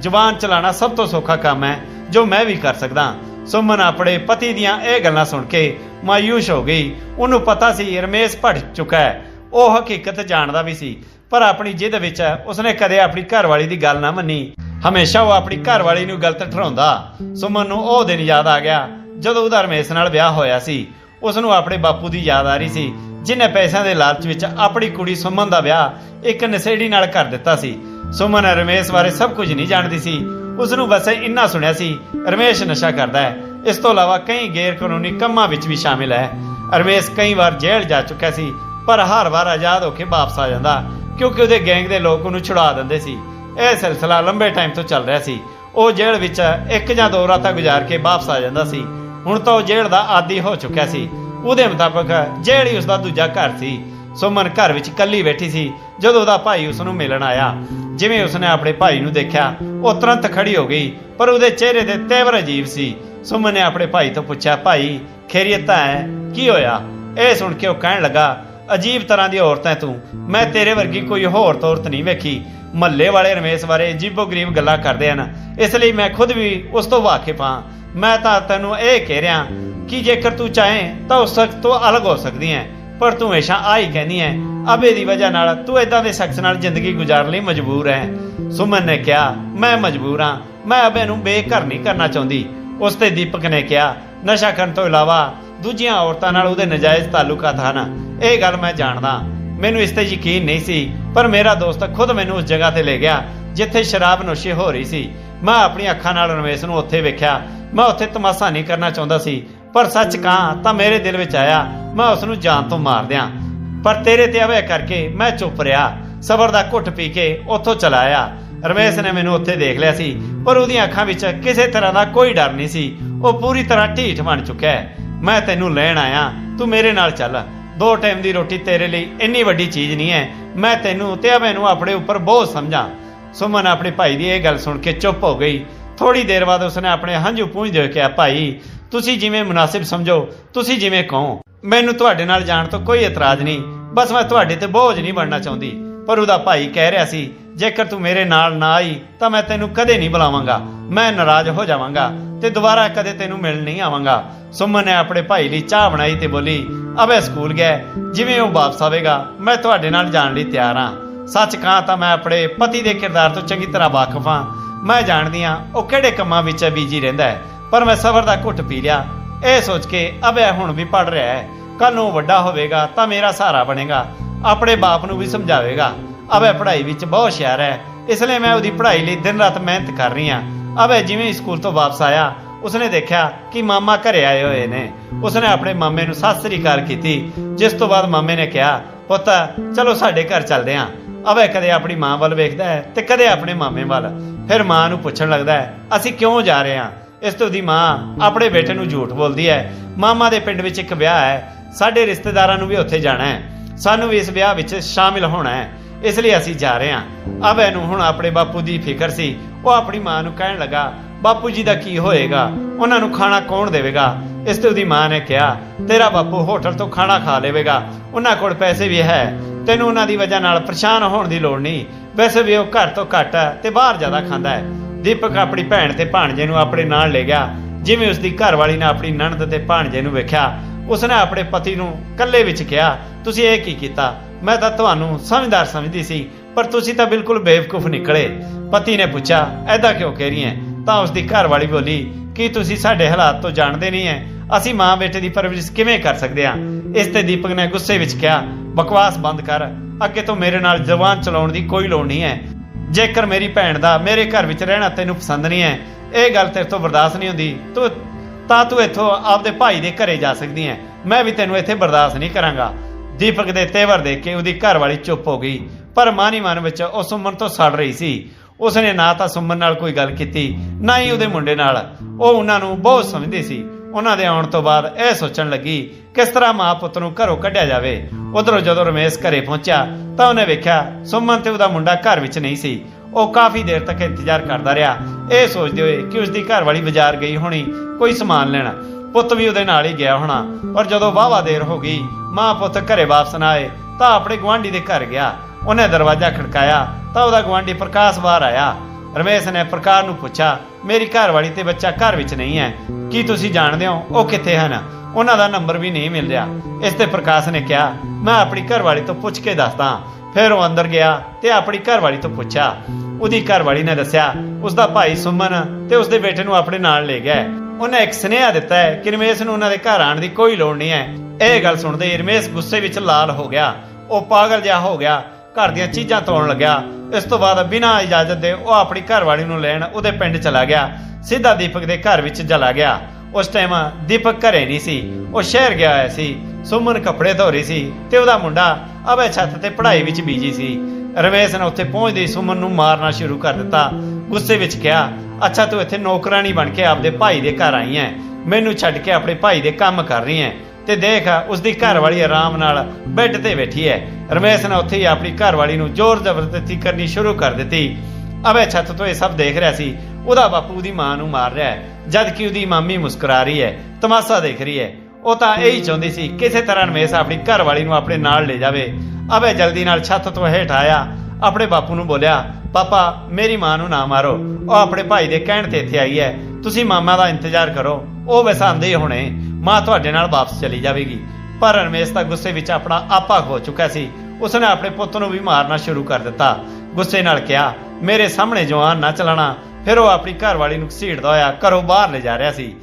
ਜ਼ੁਬਾਨ ਚਲਾਉਣਾ ਸਭ ਤੋਂ ਸੌਖਾ ਕੰਮ ਹੈ, ਜੋ ਮੈਂ ਵੀ ਕਰ ਸਕਦਾ। ਸੁਮਨ ਆਪਣੇ ਪਤੀ ਦੀਆਂ ਇਹ ਗੱਲਾਂ ਸੁਣ ਕੇ ਮਾਯੂਸ ਹੋ ਗਈ। ਉਹਨੂੰ ਪਤਾ ਸੀ, ਰਮੇਸ਼ ਭੜ ਚੁੱਕਾ ਹੈ। ਉਹ ਹਕੀਕਤ ਜਾਣਦਾ ਵੀ ਸੀ, ਪਰ ਆਪਣੀ ਜਿੱਦ ਵਿੱਚ ਉਸਨੇ ਕਦੇ ਆਪਣੀ ਘਰਵਾਲੀ ਦੀ ਗੱਲ ਨਾ ਮੰਨੀ। ਹਮੇਸ਼ਾ ਉਹ ਆਪਣੀ ਘਰਵਾਲੀ ਨੂੰ ਗਲਤ ਠਹਿਰਾਉਂਦਾ। ਸੁਮਨ ਨੂੰ ਉਹ ਦਿਨ ਯਾਦ ਆ ਗਿਆ। ਜਦੋਂ ਉਹਦਾ ਰਮੇਸ਼ ਨਾਲ ਵਿਆਹ ਹੋਇਆ ਸੀ ਉਸ ਨੂੰ ਆਪਣੇ ਬਾਪੂ ਦੀ ਯਾਦ ਆ ਰਹੀ ਸੀ ਜਿਨੇ ਪੈਸਿਆਂ ਦੇ ਲਾਲਚ ਵਿੱਚ ਆਪਣੀ ਕੁੜੀ ਸੁਮਨ ਦਾ ਵਿਆਹ ਇੱਕ ਨਸ਼ੇੜੀ ਨਾਲ ਕਰ ਦਿੱਤਾ ਸੀ। ਸੁਮਨ ਰਮੇਸ਼ ਬਾਰੇ ਸਭ ਕੁਝ ਨਹੀਂ ਜਾਣਦੀ ਸੀ। ਉਸ ਨੂੰ ਬਸ ਇੰਨਾ ਸੁਣਿਆ ਸੀ, ਰਮੇਸ਼ ਨਸ਼ਾ ਕਰਦਾ ਹੈ। ਇਸ ਤੋਂ ਇਲਾਵਾ ਕਈ ਗੈਰ ਕਾਨੂੰਨੀ ਕੰਮਾਂ ਵਿੱਚ ਵੀ ਸ਼ਾਮਿਲ ਹੈ। ਰਮੇਸ਼ ਕਈ ਵਾਰ ਜੇਲ੍ਹ ਜਾ ਚੁੱਕਿਆ ਸੀ, ਪਰ ਹਰ ਵਾਰ ਆਜ਼ਾਦ ਹੋ ਕੇ ਵਾਪਸ ਆ ਜਾਂਦਾ, ਕਿਉਂਕਿ ਉਹਦੇ ਗੈਂਗ ਦੇ ਲੋਕ ਉਹਨੂੰ ਛੁਡਾ ਦਿੰਦੇ ਸੀ। ਇਹ ਸਿਲਸਿਲਾ ਲੰਬੇ ਟਾਈਮ ਤੋਂ ਚੱਲ ਰਿਹਾ ਸੀ। ਉਹ ਜੇਲ੍ਹ ਵਿੱਚ ਇੱਕ ਜਾਂ ਦੋ ਰਾਤਾਂ ਗੁਜ਼ਾਰ ਕੇ ਵਾਪਸ ਆ ਜਾਂਦਾ ਸੀ। ਹੁਣ ਤਾਂ ਉਹ ਜੇਲ੍ਹ ਦਾ ਆਦੀ ਹੋ ਚੁੱਕਿਆ ਸੀ। ਉਹਦੇ ਮੁਤਾਬਕ ਜੇਲ੍ਹ ਹੀ ਉਸਦਾ ਦੂਜਾ ਘਰ ਸੀ। ਸੁਮਨ ਘਰ ਵਿੱਚ ਇਕੱਲੀ ਬੈਠੀ ਸੀ, ਜਦੋਂ ਉਹਦਾ ਭਾਈ ਉਸ ਨੂੰ ਮਿਲਣ ਆਇਆ। ਜਿਵੇਂ ਉਸਨੇ ਆਪਣੇ ਭਾਈ ਨੂੰ ਦੇਖਿਆ, ਉਹ ਤੁਰੰਤ ਖੜੀ ਹੋ ਗਈ, ਪਰ ਉਹਦੇ ਚਿਹਰੇ ਦੇ ਤੇਵਰ ਅਜੀਬ ਸੀ। ਸੁਮਨ ਨੇ ਆਪਣੇ ਭਾਈ ਤੋਂ ਪੁੱਛਿਆ, ਭਾਈ ਖੈਰੀਅਤ ਹੈ, ਕੀ ਹੋਇਆ? ਇਹ ਸੁਣ ਕੇ ਉਹ ਕਹਿਣ ਲੱਗਾ, ਅਜੀਬ ਤਰ੍ਹਾਂ ਦੀ ਔਰਤ ਹੈ ਤੂੰ। ਮੈਂ ਤੇਰੇ ਵਰਗੀ ਕੋਈ ਹੋਰ ਔਰਤ ਨਹੀਂ ਵੇਖੀ। ਮੱਲੇ ਵਾਲੇ ਰਮੇਸ਼ ਬਾਰੇ ਅਜੀਬੋ ਗਰੀਬ ਗੱਲਾਂ ਕਰਦੇ ਹਨ। ਇਸ ਲਈ ਮੈਂ ਖੁਦ ਵੀ ਉਸ ਤੋਂ ਵਾਕਿਫ ਹਾਂ। ਮੈਂ ਤਾਂ ਤੈਨੂੰ ਇਹ ਕਹਿ ਰਿਹਾ ਕਿ ਜੇਕਰ ਤੂੰ ਚਾਹੇ ਤਾਂ ਉਸ ਸ਼ਖਸ ਤੋਂ ਅਲੱਗ ਹੋ ਸਕਦੀ ਹੈ, ਪਰ ਤੂੰ ਹਮੇਸ਼ਾ ਆ ਕਹਿੰਦੀ ਹੈ, ਅਬੇ ਦੀ ਵਜ੍ਹਾ ਨਾਲ ਤੂੰ ਇਦਾਂ ਦੇ ਸ਼ਖਸ ਨਾਲ ਜ਼ਿੰਦਗੀ ਗੁਜ਼ਾਰਨ ਲਈ ਮਜਬੂਰ ਹੈ। ਸੁਮਨ ਨੇ ਕਿਹਾ, ਮੈਂ ਮਜਬੂਰ ਹਾਂ, ਮੈਂ ਅਬੇ ਨੂੰ ਬੇਘਰ ਨਹੀਂ ਕਰਨਾ ਚਾਹੁੰਦੀ। ਉਸ ਤੇ ਦੀਪਕ ਨੇ ਕਿਹਾ, ਨਸ਼ਾ ਕਰਨ ਤੋਂ ਇਲਾਵਾ ਦੂਜੀਆਂ ਔਰਤਾਂ ਨਾਲ ਉਹਦੇ ਨਜਾਇਜ਼ ਤਾਲੁਕਾਤ ਹਨ। ਇਹ ਗੱਲ ਮੈਂ ਜਾਣਦਾ। ਮੈਨੂੰ ਇਸ ਤੇ ਯਕੀਨ ਨਹੀਂ ਸੀ, ਪਰ ਮੇਰਾ ਦੋਸਤ ਖੁਦ ਮੈਨੂੰ ਉਸ ਜਗ੍ਹਾ ਤੇ ਲੈ ਗਿਆ, ਜਿੱਥੇ ਸ਼ਰਾਬ ਨੋਸ਼ੀ ਹੋ ਰਹੀ ਸੀ। ਮੈਂ ਆਪਣੀ ਅੱਖਾਂ ਨਾਲ ਰਮੇਸ਼ ਨੂੰ ਉੱਥੇ ਵੇਖਿਆ ਮੈਂ ਉੱਥੇ ਤਮਾਸ਼ਾ ਨਹੀਂ ਕਰਨਾ ਚਾਹੁੰਦਾ ਸੀ, ਪਰ ਸੱਚ ਕਹਾਂ ਤਾਂ ਮੇਰੇ ਦਿਲ ਵਿੱਚ ਆਇਆ, ਮੈਂ ਉਸ ਨੂੰ ਜਾਨ ਤੋਂ ਮਾਰ ਦਿਆਂ। ਪਰ ਤੇਰੇ ਤੇ ਅਵੇ ਕਰਕੇ ਮੈਂ ਚੁੱਪ ਰਿਹਾ, ਸਬਰ ਦਾ ਘੁੱਟ ਪੀ ਕੇ ਉੱਥੋਂ ਚਲਾ ਆਇਆ। ਰਮੇਸ਼ ਨੇ ਮੈਨੂੰ ਉੱਥੇ ਦੇਖ ਲਿਆ ਸੀ, ਪਰ ਉਹਦੀਆਂ ਅੱਖਾਂ ਵਿੱਚ ਕਿਸੇ ਤਰ੍ਹਾਂ ਦਾ ਕੋਈ ਡਰ ਨਹੀਂ ਸੀ। ਉਹ ਪੂਰੀ ਤਰ੍ਹਾਂ ਢੀਠ ਬਣ ਚੁੱਕਿਆ ਹੈ। ਮੈਂ ਤੈਨੂੰ ਲੈਣ ਆਇਆ, ਤੂੰ ਮੇਰੇ ਨਾਲ ਚੱਲ। ਦੋ ਟਾਈਮ ਦੀ ਰੋਟੀ ਤੇਰੇ ਲਈ ਇੰਨੀ ਵੱਡੀ ਚੀਜ਼ ਨਹੀਂ ਹੈ। ਮੈਂ ਤੈਨੂੰ ਤੇ ਮੈਨੂੰ ਆਪਣੇ ਉੱਪਰ ਬਹੁਤ ਸਮਝਾਂ। ਸੁਮਨ ਆਪਣੇ ਭਾਈ ਦੀ ਇਹ ਗੱਲ ਸੁਣ ਕੇ ਚੁੱਪ ਹੋ ਗਈ। ਥੋੜੀ ਦੇਰ ਬਾਅਦ ਉਸਨੇ ਆਪਣੇ ਹੰਝੂ ਪੂੰਝਦੇ ਹੋਏ ਕਿਹਾ, ਭਾਈ, ਤੁਸੀਂ ਜਿਵੇਂ ਮੁਨਾਸਿਬ ਸਮਝੋ, ਤੁਸੀਂ ਜਿਵੇਂ ਕਹੋ। ਮੈਨੂੰ ਤੁਹਾਡੇ ਨਾਲ ਜਾਣ ਤੋਂ ਕੋਈ ਇਤਰਾਜ਼ ਨਹੀਂ। ਬਸ ਮੈਂ ਤੁਹਾਡੇ ਤੇ ਬੋਝ ਨਹੀਂ ਬਣਨਾ ਚਾਹੁੰਦੀ। ਪਰ ਉਹਦਾ ਭਾਈ ਕਹਿ ਰਿਹਾ ਸੀ, ਜੇਕਰ ਤੂੰ ਮੇਰੇ ਨਾਲ ਨਾ ਆਈ, ਤਾਂ ਮੈਂ ਤੈਨੂੰ ਕਦੇ ਨਹੀਂ ਬੁਲਾਵਾਂਗਾ। ਮੈਂ ਨਾਰਾਜ਼ ਹੋ ਜਾਵਾਂਗਾ ਤੇ ਦੁਬਾਰਾ ਕਦੇ ਤੈਨੂੰ ਮਿਲਣ ਨਹੀਂ ਆਵਾਂਗਾ। ਸੁਮਨ ਨੇ ਆਪਣੇ ਭਾਈ ਲਈ ਚਾਹ ਬਣਾਈ ਤੇ ਬੋਲੀ, ਅਬੇ ਸਕੂਲ ਗਿਆ ਜਿਵੇਂ ਉਹ ਵਾਪਸ ਆਵੇਗਾ, ਮੈਂ ਤੁਹਾਡੇ ਨਾਲ ਜਾਣ ਲਈ ਤਿਆਰ ਹਾਂ। ਸੱਚ ਕਹਾਂ ਤਾਂ ਮੈਂ ਆਪਣੇ ਪਤੀ ਦੇ ਕਿਰਦਾਰ ਤੋਂ ਚੰਗੀ ਤਰ੍ਹਾਂ ਵਾਕਿਫ ਹਾਂ। ਮੈਂ ਜਾਣਦੀ ਹਾਂ ਉਹ ਕਿਹੜੇ ਕੰਮਾਂ ਵਿੱਚ ਬੀਜੀ ਰਹਿੰਦਾ ਹੈ। ਪਰ ਮੈਂ ਸਬਰ ਦਾ ਘੁੱਟ ਪੀ ਲਿਆ। ਇਹ ਸੋਚ ਕੇ ਅਬੇ ਹੁਣ ਵੀ ਪੜ ਰਿਹਾ ਹੈ। ਕੱਲ ਨੂੰ ਵੱਡਾ ਹੋਵੇਗਾ ਤਾਂ ਮੇਰਾ ਸਹਾਰਾ ਬਣੇਗਾ। ਆਪਣੇ ਬਾਪ ਨੂੰ ਵੀ ਸਮਝਾਵੇਗਾ। ਅਬੇ ਪੜ੍ਹਾਈ ਵਿੱਚ ਬਹੁਤ ਹੁਸ਼ਿਆਰ ਹੈ। ਇਸ ਲਈ ਮੈਂ ਉਹਦੀ ਪੜ੍ਹਾਈ ਲਈ ਦਿਨ ਰਾਤ ਮਿਹਨਤ ਕਰ ਰਹੀ ਹਾਂ। ਅਬੇ ਜਿਵੇਂ ਸਕੂਲ ਤੋਂ ਵਾਪਸ ਆਇਆ, ਉਸਨੇ ਦੇਖਿਆ ਕਿ ਮਾਮਾ ਘਰੇ ਆਏ ਹੋਏ ਨੇ। ਉਸਨੇ ਆਪਣੇ ਮਾਮੇ ਨੂੰ ਸਤਿ ਸ੍ਰੀ ਅਕਾਲ ਕੀਤੀ, ਜਿਸ ਤੋਂ ਬਾਅਦ ਮਾਮੇ ਨੇ ਕਿਹਾ, ਪੁੱਤ, ਚਲੋ ਸਾਡੇ ਘਰ ਚੱਲਦੇ ਹਾਂ। ਅਬੇ ਕਦੇ ਆਪਣੀ ਮਾਂ ਵੱਲ ਵੇਖਦਾ ਹੈ ਤੇ ਕਦੇ ਆਪਣੇ ਮਾਮੇ ਵੱਲ। ਫਿਰ ਮਾਂ ਨੂੰ ਪੁੱਛਣ ਲੱਗਦਾ ਹੈ, ਅਸੀਂ ਕਿਉਂ ਜਾ ਰਹੇ ਹਾਂ? ਇਸ ਤੋਂ ਦੀ ਮਾਂ ਆਪਣੇ ਬੇਟੇ ਨੂੰ ਝੂਠ ਬੋਲਦੀ ਹੈ। ਮਾਮਾ ਦੇ ਪਿੰਡ ਵਿੱਚ ਇੱਕ ਵਿਆਹ ਹੈ। ਸਾਡੇ ਰਿਸ਼ਤੇਦਾਰਾਂ ਨੂੰ ਵੀ ਉੱਥੇ ਜਾਣਾ ਹੈ। ਸਾਨੂੰ ਵੀ ਇਸ ਵਿਆਹ ਵਿੱਚ ਸ਼ਾਮਿਲ ਹੋਣਾ ਹੈ। ਇਸ ਲਈ ਅਸੀਂ ਜਾ ਰਹੇ ਹਾਂ। ਅਬੇ ਨੂੰ ਹੁਣ ਆਪਣੇ ਬਾਪੂ ਦੀ ਫਿਕਰ ਸੀ। ਉਹ ਆਪਣੀ ਮਾਂ ਨੂੰ ਕਹਿਣ ਲੱਗਾ ਬਾਪੂ ਜੀ ਦਾ ਕੀ ਹੋਏਗਾ? ਉਹਨਾਂ ਨੂੰ ਖਾਣਾ ਕੌਣ ਦੇਵੇਗਾ? ਇਸ ਤੇ ਉਹਦੀ ਮਾਂ ਨੇ ਕਿਹਾ, ਤੇਰਾ ਬਾਪੂ ਹੋਟਲ ਤੋਂ ਖਾਣਾ ਖਾ ਲੇਵੇਗਾ। ਉਹਨਾਂ ਕੋਲ ਪੈਸੇ ਵੀ ਹੈ। ਤੈਨੂੰ ਉਹਨਾਂ ਦੀ ਵਜ੍ਹਾ ਨਾਲ ਪਰੇਸ਼ਾਨ ਹੋਣ ਦੀ ਲੋੜ ਨਹੀਂ। ਵੈਸੇ ਵੀ ਉਹ ਘਰ ਤੋਂ ਘੱਟ ਹੈ ਤੇ ਬਾਹਰ ਜ਼ਿਆਦਾ ਖਾਂਦਾ ਹੈ। ਦੀਪਕ ਆਪਣੀ ਭੈਣ ਤੇ ਭਾਣਜੇ ਨੂੰ ਆਪਣੇ ਨਾਲ ਲੈ ਗਿਆ। ਜਿਵੇਂ ਉਸ ਦੀ ਘਰਵਾਲੀ ਨੇ ਆਪਣੀ ਨਣਦ ਤੇ ਭਾਣਜੇ ਨੂੰ ਵੇਖਿਆ, ਉਸਨੇ ਆਪਣੇ ਪਤੀ ਨੂੰ ਇਕੱਲੇ ਵਿੱਚ ਕਿਹਾ, ਤੁਸੀਂ ਇਹ ਕੀ ਕੀਤਾ? ਮੈਂ ਤਾਂ ਤੁਹਾਨੂੰ ਸਮਝਦਾਰ ਸਮਝਦੀ ਸੀ, ਪਰ ਤੁਸੀਂ ਤਾਂ ਬਿਲਕੁਲ ਬੇਵਕੂਫ ਨਿਕਲੇ। ਪਤੀ ਨੇ ਪੁੱਛਿਆ, ਐਦਾਂ ਕਿਉਂ ਕਹਿ ਰਹੀ ਹੈ? ਤਾਂ ਉਸ ਦੀ ਘਰਵਾਲੀ ਬੋਲੀ, ਕੀ ਤੁਸੀਂ ਸਾਡੇ ਹਾਲਾਤ ਤੋਂ ਜਾਣਦੇ ਨਹੀਂ ਹੈ ਅਸੀਂ ਮਾਂ ਬੇਟੇ ਦੀ ਪਰਵਰਿਸ਼ ਕਿਵੇਂ ਕਰ ਸਕਦੇ ਹਾਂ ਇਸ ਤੇ ਦੀਪਕ ਨੇ ਗੁੱਸੇ ਵਿੱਚ ਕਿਹਾ, ਬਕਵਾਸ ਬੰਦ ਕਰ, ਅੱਗੇ ਤੋਂ ਮੇਰੇ ਨਾਲ ਜ਼ਬਾਨ ਚਲਾਉਣ ਦੀ ਕੋਈ ਲੋੜ ਨਹੀਂ ਹੈ ਜੇਕਰ ਮੇਰੀ ਭੈਣ ਦਾ ਮੇਰੇ ਘਰ ਵਿੱਚ ਰਹਿਣਾ ਤੈਨੂੰ ਪਸੰਦ ਨਹੀਂ ਹੈ ਇਹ ਗੱਲ ਤੇਰੇ ਤੋਂ ਬਰਦਾਸ਼ਤ ਨਹੀਂ ਹੁੰਦੀ, ਤੂੰ, ਤਾਂ ਤੂੰ ਇੱਥੋਂ ਆਪਦੇ ਭਾਈ ਦੇ ਘਰੇ ਜਾ ਸਕਦੀ ਹੈ ਮੈਂ ਵੀ ਤੈਨੂੰ ਇੱਥੇ ਬਰਦਾਸ਼ਤ ਨਹੀਂ ਕਰਾਂਗਾ। ਦੀਪਕ ਦੇ ਤੇਵਰ ਦੇਖ ਕੇ ਉਹਦੀ ਘਰ ਵਾਲੀ ਚੁੱਪ ਹੋ ਗਈ, ਪਰ ਮਾਨੀ ਮਨ ਵਿੱਚ ਉਸ ਉਮਰ ਤੋਂ ਸੜ ਰਹੀ ਸੀ। ਉਸਨੇ ਨਾ ਤਾਂ ਸੁਮਨ ਨਾਲ ਕੋਈ ਗੱਲ ਕੀਤੀ, ਨਾ ਹੀ ਉਹਦੇ ਮੁੰਡੇ ਨਾਲ। ਉਹ ਉਹਨਾਂ ਨੂੰ ਬਹੁਤ ਸਮਝਦੀ ਸੀ। ਉਹਨਾਂ ਦੇ ਆਉਣ ਤੋਂ ਬਾਅਦ ਇਹ ਸੋਚਣ ਲੱਗੀ, ਕਿਸ ਤਰ੍ਹਾਂ ਮਾਂ ਪੁੱਤ ਨੂੰ ਘਰੋਂ ਕੱਢਿਆ ਜਾਵੇ। ਉਧਰੋਂ ਜਦੋਂ ਰਮੇਸ਼ ਘਰੇ ਪਹੁੰਚਿਆ, ਤਾਂ ਉਹਨੇ ਵੇਖਿਆ ਸੁਮਨ ਤੇ ਉਹਦਾ ਮੁੰਡਾ ਘਰ ਵਿੱਚ ਨਹੀਂ ਸੀ। ਉਹ ਕਾਫੀ ਦੇਰ ਤੱਕ ਇੰਤਜ਼ਾਰ ਕਰਦਾ ਰਿਹਾ। ਇਹ ਸੋਚਦੇ ਹੋਏ ਕਿ ਉਸ ਦੀ ਘਰਵਾਲੀ ਬਾਜ਼ਾਰ ਗਈ ਹੋਣੀ, ਕੋਈ ਸਮਾਨ ਲੈਣ। ਪੁੱਤ ਵੀ ਉਹਦੇ ਨਾਲ ਹੀ ਗਿਆ ਹੋਣਾ। ਪਰ ਜਦੋਂ ਵਾਹਵਾ ਦੇਰ ਹੋ ਗਈ, ਮਾਂ ਪੁੱਤ ਘਰੇ ਵਾਪਸ ਨਾ ਆਏ, ਤਾਂ ਆਪਣੇ ਗੁਆਂਢੀ ਦੇ ਘਰ ਗਿਆ। ਉਹਨੇ ਦਰਵਾਜ਼ਾ ਖੜਕਾਇਆ ਤਾਂ ਉਹਦਾ ਗੁਆਂਢੀ ਪ੍ਰਕਾਸ਼ ਬਾਹਰ ਆਇਆ। ਰਮੇਸ਼ ਨੇ ਪ੍ਰਕਾਰ ਨੂੰ ਪੁੱਛਿਆ, ਮੇਰੀ ਘਰਵਾਲੀ ਤੇ ਬੱਚਾ ਘਰ ਵਿੱਚ ਨਹੀਂ ਹੈ। ਕੀ ਤੁਸੀਂ ਜਾਣਦੇ ਹੋ ਉਹ ਕਿੱਥੇ ਹਨ? ਉਹਨਾਂ ਦਾ ਨੰਬਰ ਵੀ ਨਹੀਂ ਮਿਲ ਰਿਹਾ। ਇਸ ਤੇ ਪ੍ਰਕਾਸ਼ ਨੇ ਕਿਹਾ, ਮੈਂ ਆਪਣੀ ਘਰਵਾਲੀ ਤੋਂ ਪੁੱਛ ਕੇ ਦੱਸਦਾ। ਫਿਰ ਉਹ ਅੰਦਰ ਗਿਆ ਤੇ ਆਪਣੀ ਘਰਵਾਲੀ ਤੋਂ ਪੁੱਛਿਆ। ਉਹਦੀ ਘਰਵਾਲੀ ਨੇ ਦੱਸਿਆ, ਉਸ ਦਾ ਭਾਈ ਸੁਮਨ ਤੇ ਉਸ ਦੇ ਬੇਟੇ ਨੂੰ ਆਪਣੇ ਨਾਲ ਲੈ ਗਿਆ ਉਹਨੇ ਇੱਕ ਸੁਨੇਹਾ ਦਿੱਤਾ ਹੈ ਕਿ ਰਮੇਸ਼ ਨੂੰ ਉਹਨਾਂ ਦੇ ਘਰ ਆਉਣ ਦੀ ਕੋਈ ਲੋੜ ਨਹੀਂ ਹੈ। ਇਹ ਗੱਲ ਸੁਣਦੇ ਰਮੇਸ਼ ਗੁੱਸੇ ਵਿੱਚ ਲਾਲ ਹੋ ਗਿਆ। ਉਹ ਪਾਗਲ ਜਿਹਾ ਹੋ ਗਿਆ ਘਰ ਦੀਆਂ ਚੀਜ਼ਾਂ ਤੋੜਨ ਲੱਗਿਆ। ਇਸ ਤੋਂ ਬਾਅਦ ਬਿਨਾਂ ਇਜਾਜ਼ਤ ਦੇ ਉਹ ਆਪਣੀ ਘਰਵਾਲੀ ਨੂੰ ਲੈਣ ਉਹਦੇ ਪਿੰਡ ਚਲਾ ਗਿਆ। ਸਿੱਧਾ ਦੀਪਕ ਦੇ ਘਰ ਵਿੱਚ ਚਲਾ ਗਿਆ। ਉਸ ਟਾਈਮ ਦੀਪਕ ਘਰੇ ਨਹੀਂ ਸੀ। ਉਹ ਸ਼ਹਿਰ ਗਿਆ ਹੋਇਆ ਸੀ। ਸੁਮਨ ਕੱਪੜੇ ਧੋ ਰਹੀ ਸੀ ਤੇ ਉਹਦਾ ਮੁੰਡਾ ਅਵੇ ਛੱਤ ਤੇ ਪੜ੍ਹਾਈ ਵਿੱਚ ਬੀਜੀ ਸੀ। ਰਮੇਸ਼ ਨੇ ਉੱਥੇ ਪਹੁੰਚਦੇ ਸੁਮਨ ਨੂੰ ਮਾਰਨਾ ਸ਼ੁਰੂ ਕਰ ਦਿੱਤਾ। ਗੁੱਸੇ ਵਿੱਚ ਕਿਹਾ, ਅੱਛਾ, ਤੂੰ ਇੱਥੇ ਨੌਕਰਾਨੀ ਬਣ ਕੇ ਆਪਦੇ ਭਾਈ ਦੇ ਘਰ ਆਈ ਹੈ। ਮੈਨੂੰ ਛੱਡ ਕੇ ਆਪਣੇ ਭਾਈ ਦੇ ਕੰਮ ਕਰ ਰਹੀ ਹੈ। ਤੇ ਦੇਖ ਉਸ ਦੀ ਘਰ ਵਾਲੀ ਆਰਾਮ ਨਾਲ ਬੈੱਡ ਤੇ ਬੈਠੀ ਹੈ। ਰਮੇਸ਼ ਨੇ ਉੱਥੇ ਹੀ ਆਪਣੀ ਘਰ ਵਾਲੀ ਨੂੰ ਜ਼ੋਰ ਜ਼ਬਰਦਸਤੀ ਕਰਨੀ ਸ਼ੁਰੂ ਕਰ ਦਿੱਤੀ। ਅਬੇ ਛੱਤ ਤੋਂ ਇਹ ਸਭ ਦੇਖ ਰਿਹਾ ਸੀ, ਉਹਦਾ ਬਾਪੂ ਦੀ ਮਾਂ ਨੂੰ ਮਾਰ ਰਿਹਾ ਹੈ ਜਦ ਕਿ ਉਹਦੀ ਮਾਮੀ ਮੁਸਕਰਾ ਰਹੀ ਹੈ, ਤਮਾਸ਼ਾ ਦੇਖ ਰਹੀ ਹੈ। ਉਹ ਤਾਂ ਇਹੀ ਚਾਹੁੰਦੀ ਸੀ, ਕਿਸੇ ਤਰ੍ਹਾਂ ਰਮੇਸ਼ ਆਪਣੀ ਘਰ ਵਾਲੀ ਨੂੰ ਆਪਣੇ ਨਾਲ ਲੈ ਜਾਵੇ। ਅਵੇ ਜਲਦੀ ਨਾਲ ਛੱਤ ਤੋਂ ਹੇਠ ਆਇਆ, ਆਪਣੇ ਬਾਪੂ ਨੂੰ ਬੋਲਿਆ, ਪਾਪਾ, ਮੇਰੀ ਮਾਂ ਨੂੰ ਨਾ ਮਾਰੋ। ਉਹ ਆਪਣੇ ਭਾਈ ਦੇ ਕਹਿਣ ਤੇ ਇੱਥੇ ਆਈ ਹੈ। ਤੁਸੀਂ ਮਾਮਾ ਦਾ ਇੰਤਜ਼ਾਰ ਕਰੋ। ਉਹ ਵਸਾਉਂਦੇ ਹੀ ਹੋਣੇ। ਮਾਂ ਤੁਹਾਡੇ ਨਾਲ ਵਾਪਸ ਚਲੀ ਜਾਵੇਗੀ। ਪਰ ਰਮੇਸ਼ ਤਾਂ ਗੁੱਸੇ ਵਿੱਚ ਆਪਣਾ ਆਪਾ ਖੋ ਚੁੱਕਾ ਸੀ। ਉਸਨੇ ਆਪਣੇ ਪੁੱਤ ਨੂੰ ਵੀ ਮਾਰਨਾ ਸ਼ੁਰੂ ਕਰ ਦਿੱਤਾ। ਗੁੱਸੇ ਨਾਲ ਕਿਹਾ, ਮੇਰੇ ਸਾਹਮਣੇ ਜਵਾਨ ਨਾ ਚਲਾਣਾ। ਫਿਰ ਉਹ ਆਪਣੀ ਘਰਵਾਲੀ ਨੂੰ ਘਸੀੜਦਾ ਹੋਇਆ ਘਰੋਂ ਬਾਹਰ ਲੈ ਜਾ ਰਿਹਾ ਸੀ।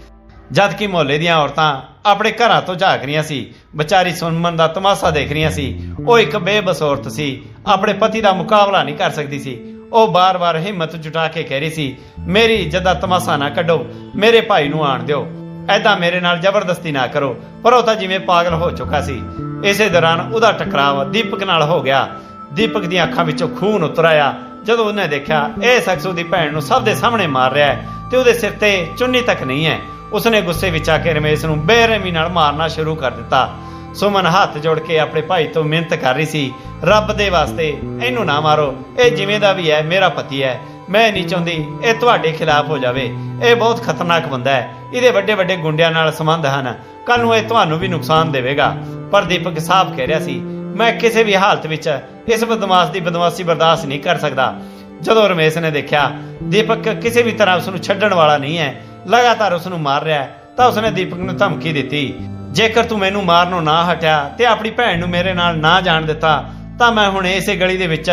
ਜਦ ਕਿ ਮੁਹੱਲੇ ਦੀਆਂ ਔਰਤਾਂ ਆਪਣੇ ਘਰਾਂ ਤੋਂ ਝਾਕ ਰਹੀਆਂ ਸੀ। ਵਿਚਾਰੀ ਸੁਨਮਨ ਦਾ ਤਮਾਸ਼ਾ ਦੇਖ ਰਹੀਆਂ ਸੀ। ਉਹ ਇੱਕ ਬੇਬਸ ਔਰਤ ਸੀ। ਆਪਣੇ ਪਤੀ ਦਾ ਮੁਕਾਬਲਾ ਨਹੀਂ ਕਰ ਸਕਦੀ ਸੀ। ਉਹ ਬਾਰ-ਬਾਰ ਹਿੰਮਤ ਜੁਟਾ ਕੇ ਕਹਿ ਰਹੀ ਸੀ, ਮੇਰੀ ਇੱਜ਼ਤ ਦਾ ਤਮਾਸ਼ਾ ਨਾ ਕੱਢੋ। ਮੇਰੇ ਭਾਈ ਨੂੰ ਆਣ ਦਿਓ। ਐਦਾਂ ਮੇਰੇ ਨਾਲ ਜ਼ਬਰਦਸਤੀ ਨਾ ਕਰੋ। ਪਰ ਉਹ ਤਾਂ ਜਿਵੇਂ ਪਾਗਲ ਹੋ ਚੁੱਕਾ ਸੀ। ਇਸੇ ਦੌਰਾਨ ਉਹਦਾ ਟਕਰਾਵ ਦੀਪਕ ਨਾਲ ਹੋ ਗਿਆ। ਦੀਪਕ ਦੀਆਂ ਅੱਖਾਂ ਵਿੱਚੋਂ ਖੂਨ ਉਤਰ ਆਇਆ। ਜਦੋਂ ਉਹਨੇ ਦੇਖਿਆ, ਇਹ ਸ਼ਖਸ ਉਹਦੀ ਭੈਣ ਨੂੰ ਸਭ ਦੇ ਸਾਹਮਣੇ ਮਾਰ ਰਿਹਾ ਹੈ ਤੇ ਉਹਦੇ ਸਿਰ ਤੇ ਚੁੰਨੀ ਤੱਕ ਨਹੀਂ ਹੈ। ਉਸਨੇ ਗੁੱਸੇ ਵਿੱਚ ਆ ਕੇ ਰਮੇਸ਼ ਨੂੰ ਬੇਰਹਿਮੀ ਨਾਲ ਮਾਰਨਾ ਸ਼ੁਰੂ ਕਰ ਦਿੱਤਾ। ਸੁਮਨ ਹੱਥ ਜੋੜ ਕੇ ਆਪਣੇ ਭਾਈ ਤੋਂ ਮਿਹਨਤ ਕਰ ਰਹੀ ਸੀ। ਰੱਬ ਦੇ ਵਾਸਤੇ ਇਹਨੂੰ ਨਾ ਮਾਰੋ। ਇਹ ਜਿਵੇਂ ਦਾ ਵੀ ਹੈ, ਮੇਰਾ ਪਤੀ ਹੈ। ਮੈਂ ਨਹੀਂ ਚਾਹੁੰਦੀ ਇਹ ਤੁਹਾਡੇ ਖਿਲਾਫ ਹੋ ਜਾਵੇ। ਇਹ ਬਹੁਤ ਖਤਰਨਾਕ ਬੰਦਾ ਹੈ। ਇਹਦੇ ਵੱਡੇ ਵੱਡੇ ਗੁੰਡਿਆਂ ਨਾਲ ਸੰਬੰਧ ਹਨ। ਕੱਲ ਨੂੰ ਇਹ ਤੁਹਾਨੂੰ ਵੀ ਨੁਕਸਾਨ ਦੇਵੇਗਾ। ਪਰ ਦੀਪਕ ਸਾਹਬ ਕਹਿ ਰਿਹਾ ਸੀ, ਮੈਂ ਕਿਸੇ ਵੀ ਹਾਲਤ ਵਿੱਚ ਇਸ ਬਦਮਾਸ਼ ਦੀ ਬਦਮਾਸ਼ੀ ਬਰਦਾਸ਼ਤ ਨਹੀਂ ਕਰ ਸਕਦਾ। ਜਦੋਂ ਰਮੇਸ਼ ਨੇ ਦੇਖਿਆ, ਦੀਪਕ ਕਿਸੇ ਵੀ ਤਰ੍ਹਾਂ ਉਸ ਨੂੰ ਛੱਡਣ ਵਾਲਾ ਨਹੀਂ ਹੈ, ਲਗਾਤਾਰ ਉਸ ਨੂੰ ਮਾਰ ਰਿਹਾ ਹੈ, ਤਾਂ ਉਸਨੇ ਦੀਪਕ ਨੂੰ ਧਮਕੀ ਦਿੱਤੀ, ਜੇਕਰ ਤੂੰ ਮੈਨੂੰ ਮਾਰਨੋਂ ਨਾ ਹਟਿਆ ਤੇ ਆਪਣੀ ਭੈਣ ਨੂੰ ਮੇਰੇ ਨਾਲ ਨਾ ਜਾਣ ਦਿੱਤਾ, ਤਾਂ ਮੈਂ ਹੁਣ ਇਸੇ ਗਲੀ ਦੇ ਵਿੱਚ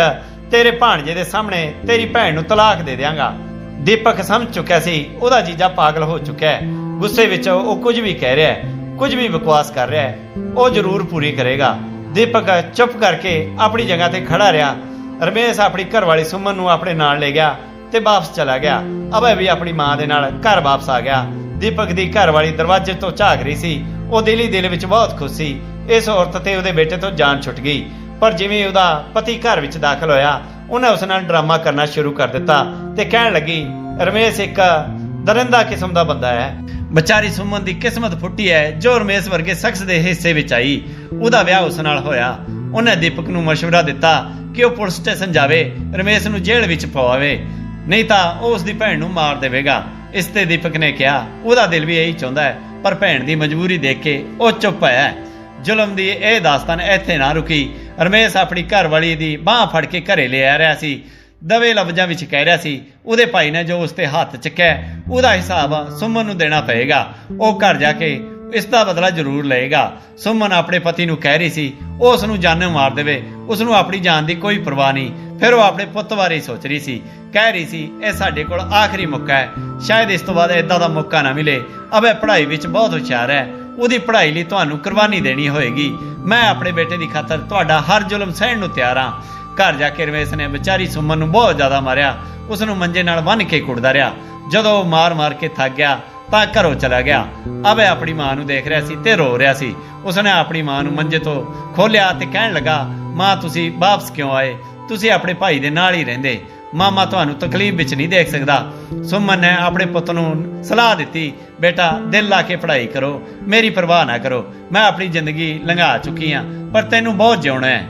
ਤੇਰੇ ਭਾਣਜੇ ਦੇ ਸਾਹਮਣੇ ਤੇਰੀ ਭੈਣ ਨੂੰ ਤਲਾਕ ਦੇ ਦਿਆਂਗਾ। ਦੀਪਕ ਸਮਝ ਚੁੱਕਿਆ ਸੀ, ਉਹਦਾ ਜੀਜਾ ਪਾਗਲ ਹੋ ਚੁੱਕਿਆ ਹੈ। ਗੁੱਸੇ ਵਿੱਚ ਉਹ ਕੁਝ ਵੀ ਕਹਿ ਰਿਹਾ ਹੈ, ਕੁਝ ਵੀ ਬਕਵਾਸ ਕਰ ਰਿਹਾ ਹੈ, ਉਹ ਜ਼ਰੂਰ ਪੂਰੀ ਕਰੇਗਾ। ਦੀਪਕ ਚੁੱਪ ਕਰਕੇ ਆਪਣੀ ਜਗ੍ਹਾ ਤੇ ਖੜਾ ਰਿਹਾ। ਰਮੇਸ਼ ਆਪਣੀ ਘਰਵਾਲੀ ਸੁਮਨ ਨੂੰ ਆਪਣੇ ਨਾਲ ਲੈ ਗਿਆ ਤੇ ਵਾਪਸ ਚਲਾ ਗਿਆ। ਅਬੇ ਵੀ ਆਪਣੀ ਮਾਂ ਦੇ ਨਾਲ ਘਰ ਵਾਪਸ ਆ ਗਿਆ। ਦੀਪਕ ਦੀ ਘਰਵਾਲੀ ਦਰਵਾਜ਼ੇ ਤੋਂ ਝਾਕ ਰਹੀ ਸੀ। ਉਹ ਦਿਲ ਹੀ ਦਿਲ ਵਿੱਚ ਬਹੁਤ ਖੁਸ਼ ਸੀ। ਇਸ ਔਰਤ ਤੇ ਉਹਦੇ ਬੇਟੇ ਤੋਂ ਜਾਨ ਛੁੱਟ ਗਈ। ਪਰ ਜਿਵੇਂ ਉਹਦਾ ਪਤੀ ਘਰ ਵਿੱਚ ਦਾਖਲ ਹੋਇਆ ਉਹਨੇ ਉਸ ਨਾਲ ਡਰਾਮਾ ਕਰਨਾ ਸ਼ੁਰੂ ਕਰ ਦਿੱਤਾ ਤੇ ਕਹਿਣ ਲੱਗੀ ਰਮੇਸ਼ ਇੱਕ ਦਰਿੰਦਾ ਕਿਸਮ ਦਾ ਬੰਦਾ ਹੈ ਵਿਚਾਰੀ ਸੁਮਨ ਦੀ ਕਿਸਮਤ ਫੁੱਟੀ ਹੈ ਜੋ ਰਮੇਸ਼ ਵਰਗੇ ਸ਼ਖਸ ਦੇ ਹਿੱਸੇ ਵਿੱਚ ਆਈ ਉਹਦਾ ਵਿਆਹ ਉਸ ਨਾਲ ਹੋਇਆ ਉਹਨੇ ਦੀਪਕ ਨੂੰ مشورہ ਦਿੱਤਾ ਕਿ ਉਹ ਪੁਲਿਸ ਸਟੇਸ਼ਨ ਜਾਵੇ ਰਮੇਸ਼ ਨੂੰ ਜੇਲ੍ਹ ਵਿੱਚ ਪਵਾਵੇ ਨਹੀਂ ਤਾਂ ਉਹ ਉਸ ਦੀ ਭੈਣ ਨੂੰ ਮਾਰ ਦੇਵੇਗਾ ਇਸ ਤੇ ਦੀਪਕ ਨੇ ਕਿਹਾ ਉਹਦਾ ਦਿਲ ਵੀ ਇਹੀ ਚਾਹੁੰਦਾ ਹੈ ਪਰ ਭੈਣ ਦੀ ਮਜਬੂਰੀ ਦੇਖ ਕੇ ਉਹ ਚੁੱਪ ਹੈ ਜ਼ੁਲਮ ਦੀ ਇਹ ਦਾਸਤਾਨ ਇੱਥੇ ਨਾ ਰੁਕੀ ਰਮੇਸ਼ ਆਪਣੀ ਘਰਵਾਲੀ ਦੀ ਬਾਹ ਫੜ ਕੇ ਘਰੇ ਲੈ ਆ ਰਿਹਾ ਸੀ। ਦਵੇ ਲਫ਼ਜ਼ਾਂ ਵਿੱਚ ਕਹਿ ਰਿਹਾ ਸੀ, ਉਹਦੇ ਭਾਈ ਨੇ ਜੋ ਉਸ ਤੇ ਹੱਥ ਚੱਕਿਆ, ਉਹਦਾ ਹਿਸਾਬ ਸੁਮਨ ਨੂੰ ਦੇਣਾ ਪਏਗਾ। ਉਹ ਘਰ ਜਾ ਕੇ ਇਸ ਦਾ ਬਦਲਾ ਜ਼ਰੂਰ ਲਏਗਾ। ਸੁਮਨ ਆਪਣੇ ਪਤੀ ਨੂੰ ਕਹਿ ਰਹੀ ਸੀ ਉਹ ਉਸ ਨੂੰ ਜਾਨੋਂ ਮਾਰ ਦੇਵੇ, ਉਸ ਨੂੰ ਆਪਣੀ ਜਾਨ ਦੀ ਕੋਈ ਪਰਵਾਹ ਨਹੀਂ। ਫਿਰ ਉਹ ਆਪਣੇ ਪੁੱਤ ਬਾਰੇ ਸੋਚ ਰਹੀ ਸੀ, ਕਹਿ ਰਹੀ ਸੀ, ਇਹ ਸਾਡੇ ਕੋਲ ਆਖਰੀ ਮੌਕਾ ਹੈ, ਸ਼ਾਇਦ ਇਸ ਤੋਂ ਬਾਅਦ ਇਦਾਂ ਦਾ ਮੌਕਾ ਨਾ ਮਿਲੇ। ਅਬੇ ਪੜ੍ਹਾਈ ਵਿੱਚ ਬਹੁਤ ਹੁਸ਼ਿਆਰ ਹੈ। ਉਹਦੀ ਪੜ੍ਹਾਈ ਲਈ ਤੁਹਾਨੂੰ ਕੁਰਬਾਨੀ ਦੇਣੀ ਹੋਏਗੀ। ਮੈਂ ਆਪਣੇ ਬੇਟੇ ਦੀ ਖਾਤਰ ਤੁਹਾਡਾ ਹਰ ਜ਼ੁਲਮ ਸਹਿਣ ਨੂੰ ਤਿਆਰ ਹਾਂ। ਘਰ ਜਾ ਕੇ ਰਵੇਸ਼ ਨੇ ਵਿਚਾਰੀ ਸੁਮਨ ਨੂੰ ਬਹੁਤ ਜ਼ਿਆਦਾ ਮਾਰਿਆ। ਉਸ ਨੂੰ ਮੰਜੇ ਨਾਲ ਬੰਨ੍ਹ ਕੇ ਕੁੱਟਦਾ ਰਿਹਾ। ਜਦੋਂ ਉਹ ਮਾਰ-ਮਾਰ ਕੇ ਥੱਕ ਗਿਆ, ਤਾਂ ਘਰੋਂ ਚਲਾ ਗਿਆ। ਅਬੇ ਆਪਣੀ ਮਾਂ ਨੂੰ ਦੇਖ ਰਿਹਾ ਸੀ ਤੇ ਰੋ ਰਿਹਾ ਸੀ। ਉਸਨੇ ਆਪਣੀ ਮਾਂ ਨੂੰ ਮੰਜੇ ਤੋਂ ਖੋਲਿਆ ਤੇ ਕਹਿਣ ਲੱਗਾ, ਮਾਂ, ਤੁਸੀਂ ਵਾਪਸ ਕਿਉਂ ਆਏ? ਤੁਸੀਂ ਆਪਣੇ ਭਾਈ ਦੇ ਨਾਲ ਹੀ ਰਹਿੰਦੇ। ਮਾਮਾ ਤੁਹਾਨੂੰ ਤਕਲੀਫ ਵਿੱਚ ਨਹੀਂ ਦੇਖ ਸਕਦਾ। ਸੁਮਨ ਨੇ ਆਪਣੇ ਪੁੱਤ ਨੂੰ ਸਲਾਹ ਦਿੱਤੀ, ਬੇਟਾ, ਦਿਲ ਲਾ ਕੇ ਪੜ੍ਹਾਈ ਕਰੋ, ਮੇਰੀ ਪਰਵਾਹ ਨਾ ਕਰੋ, ਮੈਂ ਆਪਣੀ ਜ਼ਿੰਦਗੀ ਲੰਘਾ ਚੁੱਕੀ ਹਾਂ ਪਰ ਤੈਨੂੰ ਬਹੁਤ ਜਿਉਣਾ ਹੈ।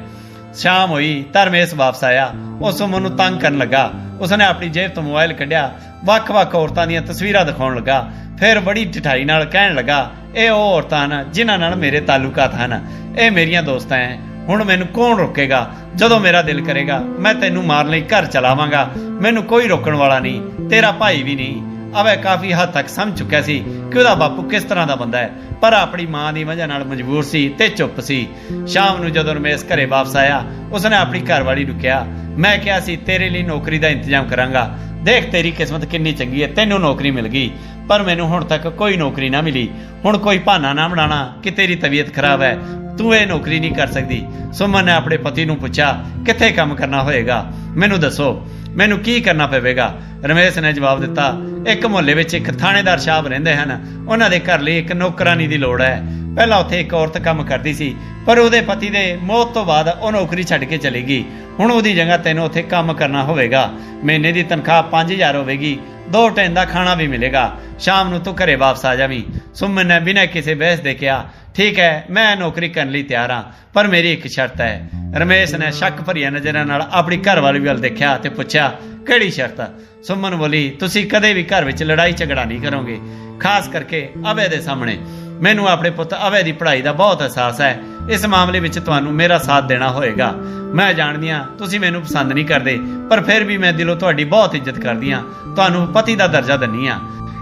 ਸ਼ਾਮ ਹੋਈ, ਧਰਮੇਸ਼ ਵਾਪਸ ਆਇਆ। ਉਹ ਸੁਮਨ ਨੂੰ ਤੰਗ ਕਰਨ ਲੱਗਾ। ਉਸਨੇ ਆਪਣੀ ਜੇਬ ਤੋਂ ਮੋਬਾਈਲ ਕੱਢਿਆ। ਵੱਖ-ਵੱਖ ਔਰਤਾਂ ਦੀਆਂ ਤਸਵੀਰਾਂ ਦਿਖਾਉਣ ਲੱਗਾ। ਫਿਰ ਬੜੀ ਠਠਾਈ ਨਾਲ ਕਹਿਣ ਲੱਗਾ, ਇਹ ਉਹ ਔਰਤਾਂ ਹਨ ਜਿਨ੍ਹਾਂ ਨਾਲ ਮੇਰੇ ਤਾਲੁਕਾਤ ਹਨ। ਇਹ ਮੇਰੀਆਂ ਦੋਸਤਾਂ ਹੈ। ਹੁਣ ਮੈਨੂੰ ਕੌਣ ਰੋਕੇਗਾ? ਜਦੋਂ ਮੇਰਾ ਦਿਲ ਕਰੇਗਾ, ਮੈਂ ਤੈਨੂੰ ਮਾਰਨ ਲਈ, ਘਰ ਚਲਾਵਾਂਗਾ। ਮੈਨੂੰ ਕੋਈ ਰੋਕਣ ਵਾਲਾ ਨਹੀਂ, ਤੇਰਾ ਭਾਈ ਵੀ ਨਹੀਂ। ਅਵੇ ਕਾਫੀ ਹੱਦ ਤੱਕ ਸਮਝ ਚੁੱਕਿਆ ਸੀ ਕਿ ਉਹਦਾ ਬਾਪੂ ਕਿਸ ਤਰ੍ਹਾਂ ਦਾ ਬੰਦਾ ਹੈ। ਪਰ ਆਪਣੀ ਮਾਂ ਦੀ ਵਜ੍ਹਾ ਨਾਲ ਮਜਬੂਰ ਸੀ ਤੇ ਚੁੱਪ ਸੀ। ਸ਼ਾਮ ਨੂੰ ਜਦੋਂ ਰਮੇਸ਼ ਘਰੇ ਵਾਪਸ ਆਇਆ, ਉਸਨੇ ਆਪਣੀ ਘਰਵਾਲੀ ਨੂੰ ਕਿਹਾ, ਮੈਂ ਕਿਹਾ ਸੀ, ਤੇਰੇ ਲਈ ਨੌਕਰੀ ਦਾ ਇੰਤਜ਼ਾਮ ਕਰਾਂਗਾ। ਦੇਖ ਤੇਰੀ ਕਿਸਮਤ ਕਿੰਨੀ ਚੰਗੀ ਹੈ, ਤੈਨੂੰ ਨੌਕਰੀ ਮਿਲ ਗਈ, ਪਰ ਮੈਨੂੰ ਹੁਣ ਤੱਕ ਕੋਈ ਨੌਕਰੀ ਨਾ ਮਿਲੀ। ਹੁਣ ਕੋਈ ਬਹਾਨਾ ਨਾ ਬਣਾਣਾ ਕਿ ਤੇਰੀ ਤਬੀਅਤ ਖਰਾਬ ਹੈ, ਤੂੰ ਇਹ ਨੌਕਰੀ ਨਹੀਂ ਕਰ ਸਕਦੀ। ਸੁਮਨ ਨੇ ਆਪਣੇ ਪਤੀ ਨੂੰ ਪੁੱਛਿਆ, ਕਿੱਥੇ ਕੰਮ ਕਰਨਾ ਹੋਏਗਾ? ਮੈਨੂੰ ਦੱਸੋ, ਮੈਨੂੰ ਕੀ ਕਰਨਾ ਪਵੇਗਾ? ਰਮੇਸ਼ ਨੇ ਜਵਾਬ ਦਿੱਤਾ, ਇੱਕ ਮੁਹੱਲੇ ਵਿੱਚ ਇੱਕ ਥਾਣੇਦਾਰ ਸਾਹਿਬ ਰਹਿੰਦੇ ਹਨ, ਉਹਨਾਂ ਦੇ ਘਰ ਲਈ ਇੱਕ ਨੌਕਰਾਨੀ ਦੀ ਲੋੜ ਹੈ। ਪਹਿਲਾਂ ਉੱਥੇ ਇੱਕ ਔਰਤ ਕੰਮ ਕਰਦੀ ਸੀ, ਪਰ ਉਹਦੇ ਪਤੀ ਦੇ ਮੌਤ ਤੋਂ ਬਾਅਦ ਉਹ ਨੌਕਰੀ ਛੱਡ ਕੇ ਚਲੀ ਗਈ। ਹੁਣ ਉਹਦੀ ਜਗ੍ਹਾ ਤੈਨੂੰ ਉੱਥੇ ਕੰਮ ਕਰਨਾ ਹੋਵੇਗਾ। ਮਹੀਨੇ ਦੀ ਤਨਖਾਹ 5000 ਹੋਵੇਗੀ। ਦੋ ਟਾਈਮ ਦਾ ਖਾਣਾ ਵੀ ਮਿਲੇਗਾ। ਸ਼ਾਮ ਨੂੰ ਤੂੰ ਘਰੇ ਵਾਪਸ ਆ ਜਾਵੀਂ। ਸੁਮਨ ਨੇ ਬਿਨਾਂ ਕਿਸੇ ਬਹਿਸ ਦੇ ਕਿਹਾ, ਠੀਕ ਹੈ, ਮੈਂ ਨੌਕਰੀ ਕਰਨ ਲਈ ਤਿਆਰ ਹਾਂ, ਪਰ ਮੇਰੀ ਇੱਕ ਸ਼ਰਤ ਹੈ। ਰਮੇਸ਼ ਨੇ ਸ਼ੱਕ ਭਰੀਆਂ ਨਜ਼ਰਾਂ ਨਾਲ ਆਪਣੀ ਘਰ ਵਾਲੀ ਵੱਲ ਦੇਖਿਆ ਤੇ ਪੁੱਛਿਆ, ਕਿਹੜੀ ਸ਼ਰਤ? ਸੁਮਨ ਬੋਲੀ, ਤੁਸੀਂ ਕਦੇ ਵੀ ਘਰ ਵਿੱਚ ਲੜਾਈ ਝਗੜਾ ਨਹੀਂ ਕਰੋਗੇ, ਖਾਸ ਕਰਕੇ ਅਵੇ ਦੇ ਸਾਹਮਣੇ। ਮੈਨੂੰ ਆਪਣੇ ਪੁੱਤ ਅਵੇ ਦੀ ਪੜ੍ਹਾਈ ਦਾ ਬਹੁਤ ਅਹਿਸਾਸ ਹੈ। ਇਸ ਮਾਮਲੇ ਵਿੱਚ ਤੁਹਾਨੂੰ ਮੇਰਾ ਸਾਥ ਦੇਣਾ ਹੋਏਗਾ। ਮੈਂ ਜਾਣਦੀ ਹਾਂ, ਤੁਸੀਂ ਮੈਨੂੰ ਪਸੰਦ ਨਹੀਂ ਕਰਦੇ, ਪਰ ਫਿਰ ਵੀ ਮੈਂ ਦਿਲੋਂ ਤੁਹਾਡੀ ਬਹੁਤ ਇੱਜ਼ਤ ਕਰਦੀ ਹਾਂ। ਤੁਹਾਨੂੰ ਪਤੀ ਦਾ ਦਰਜਾ ਦਿੰਨੀ ਹਾਂ।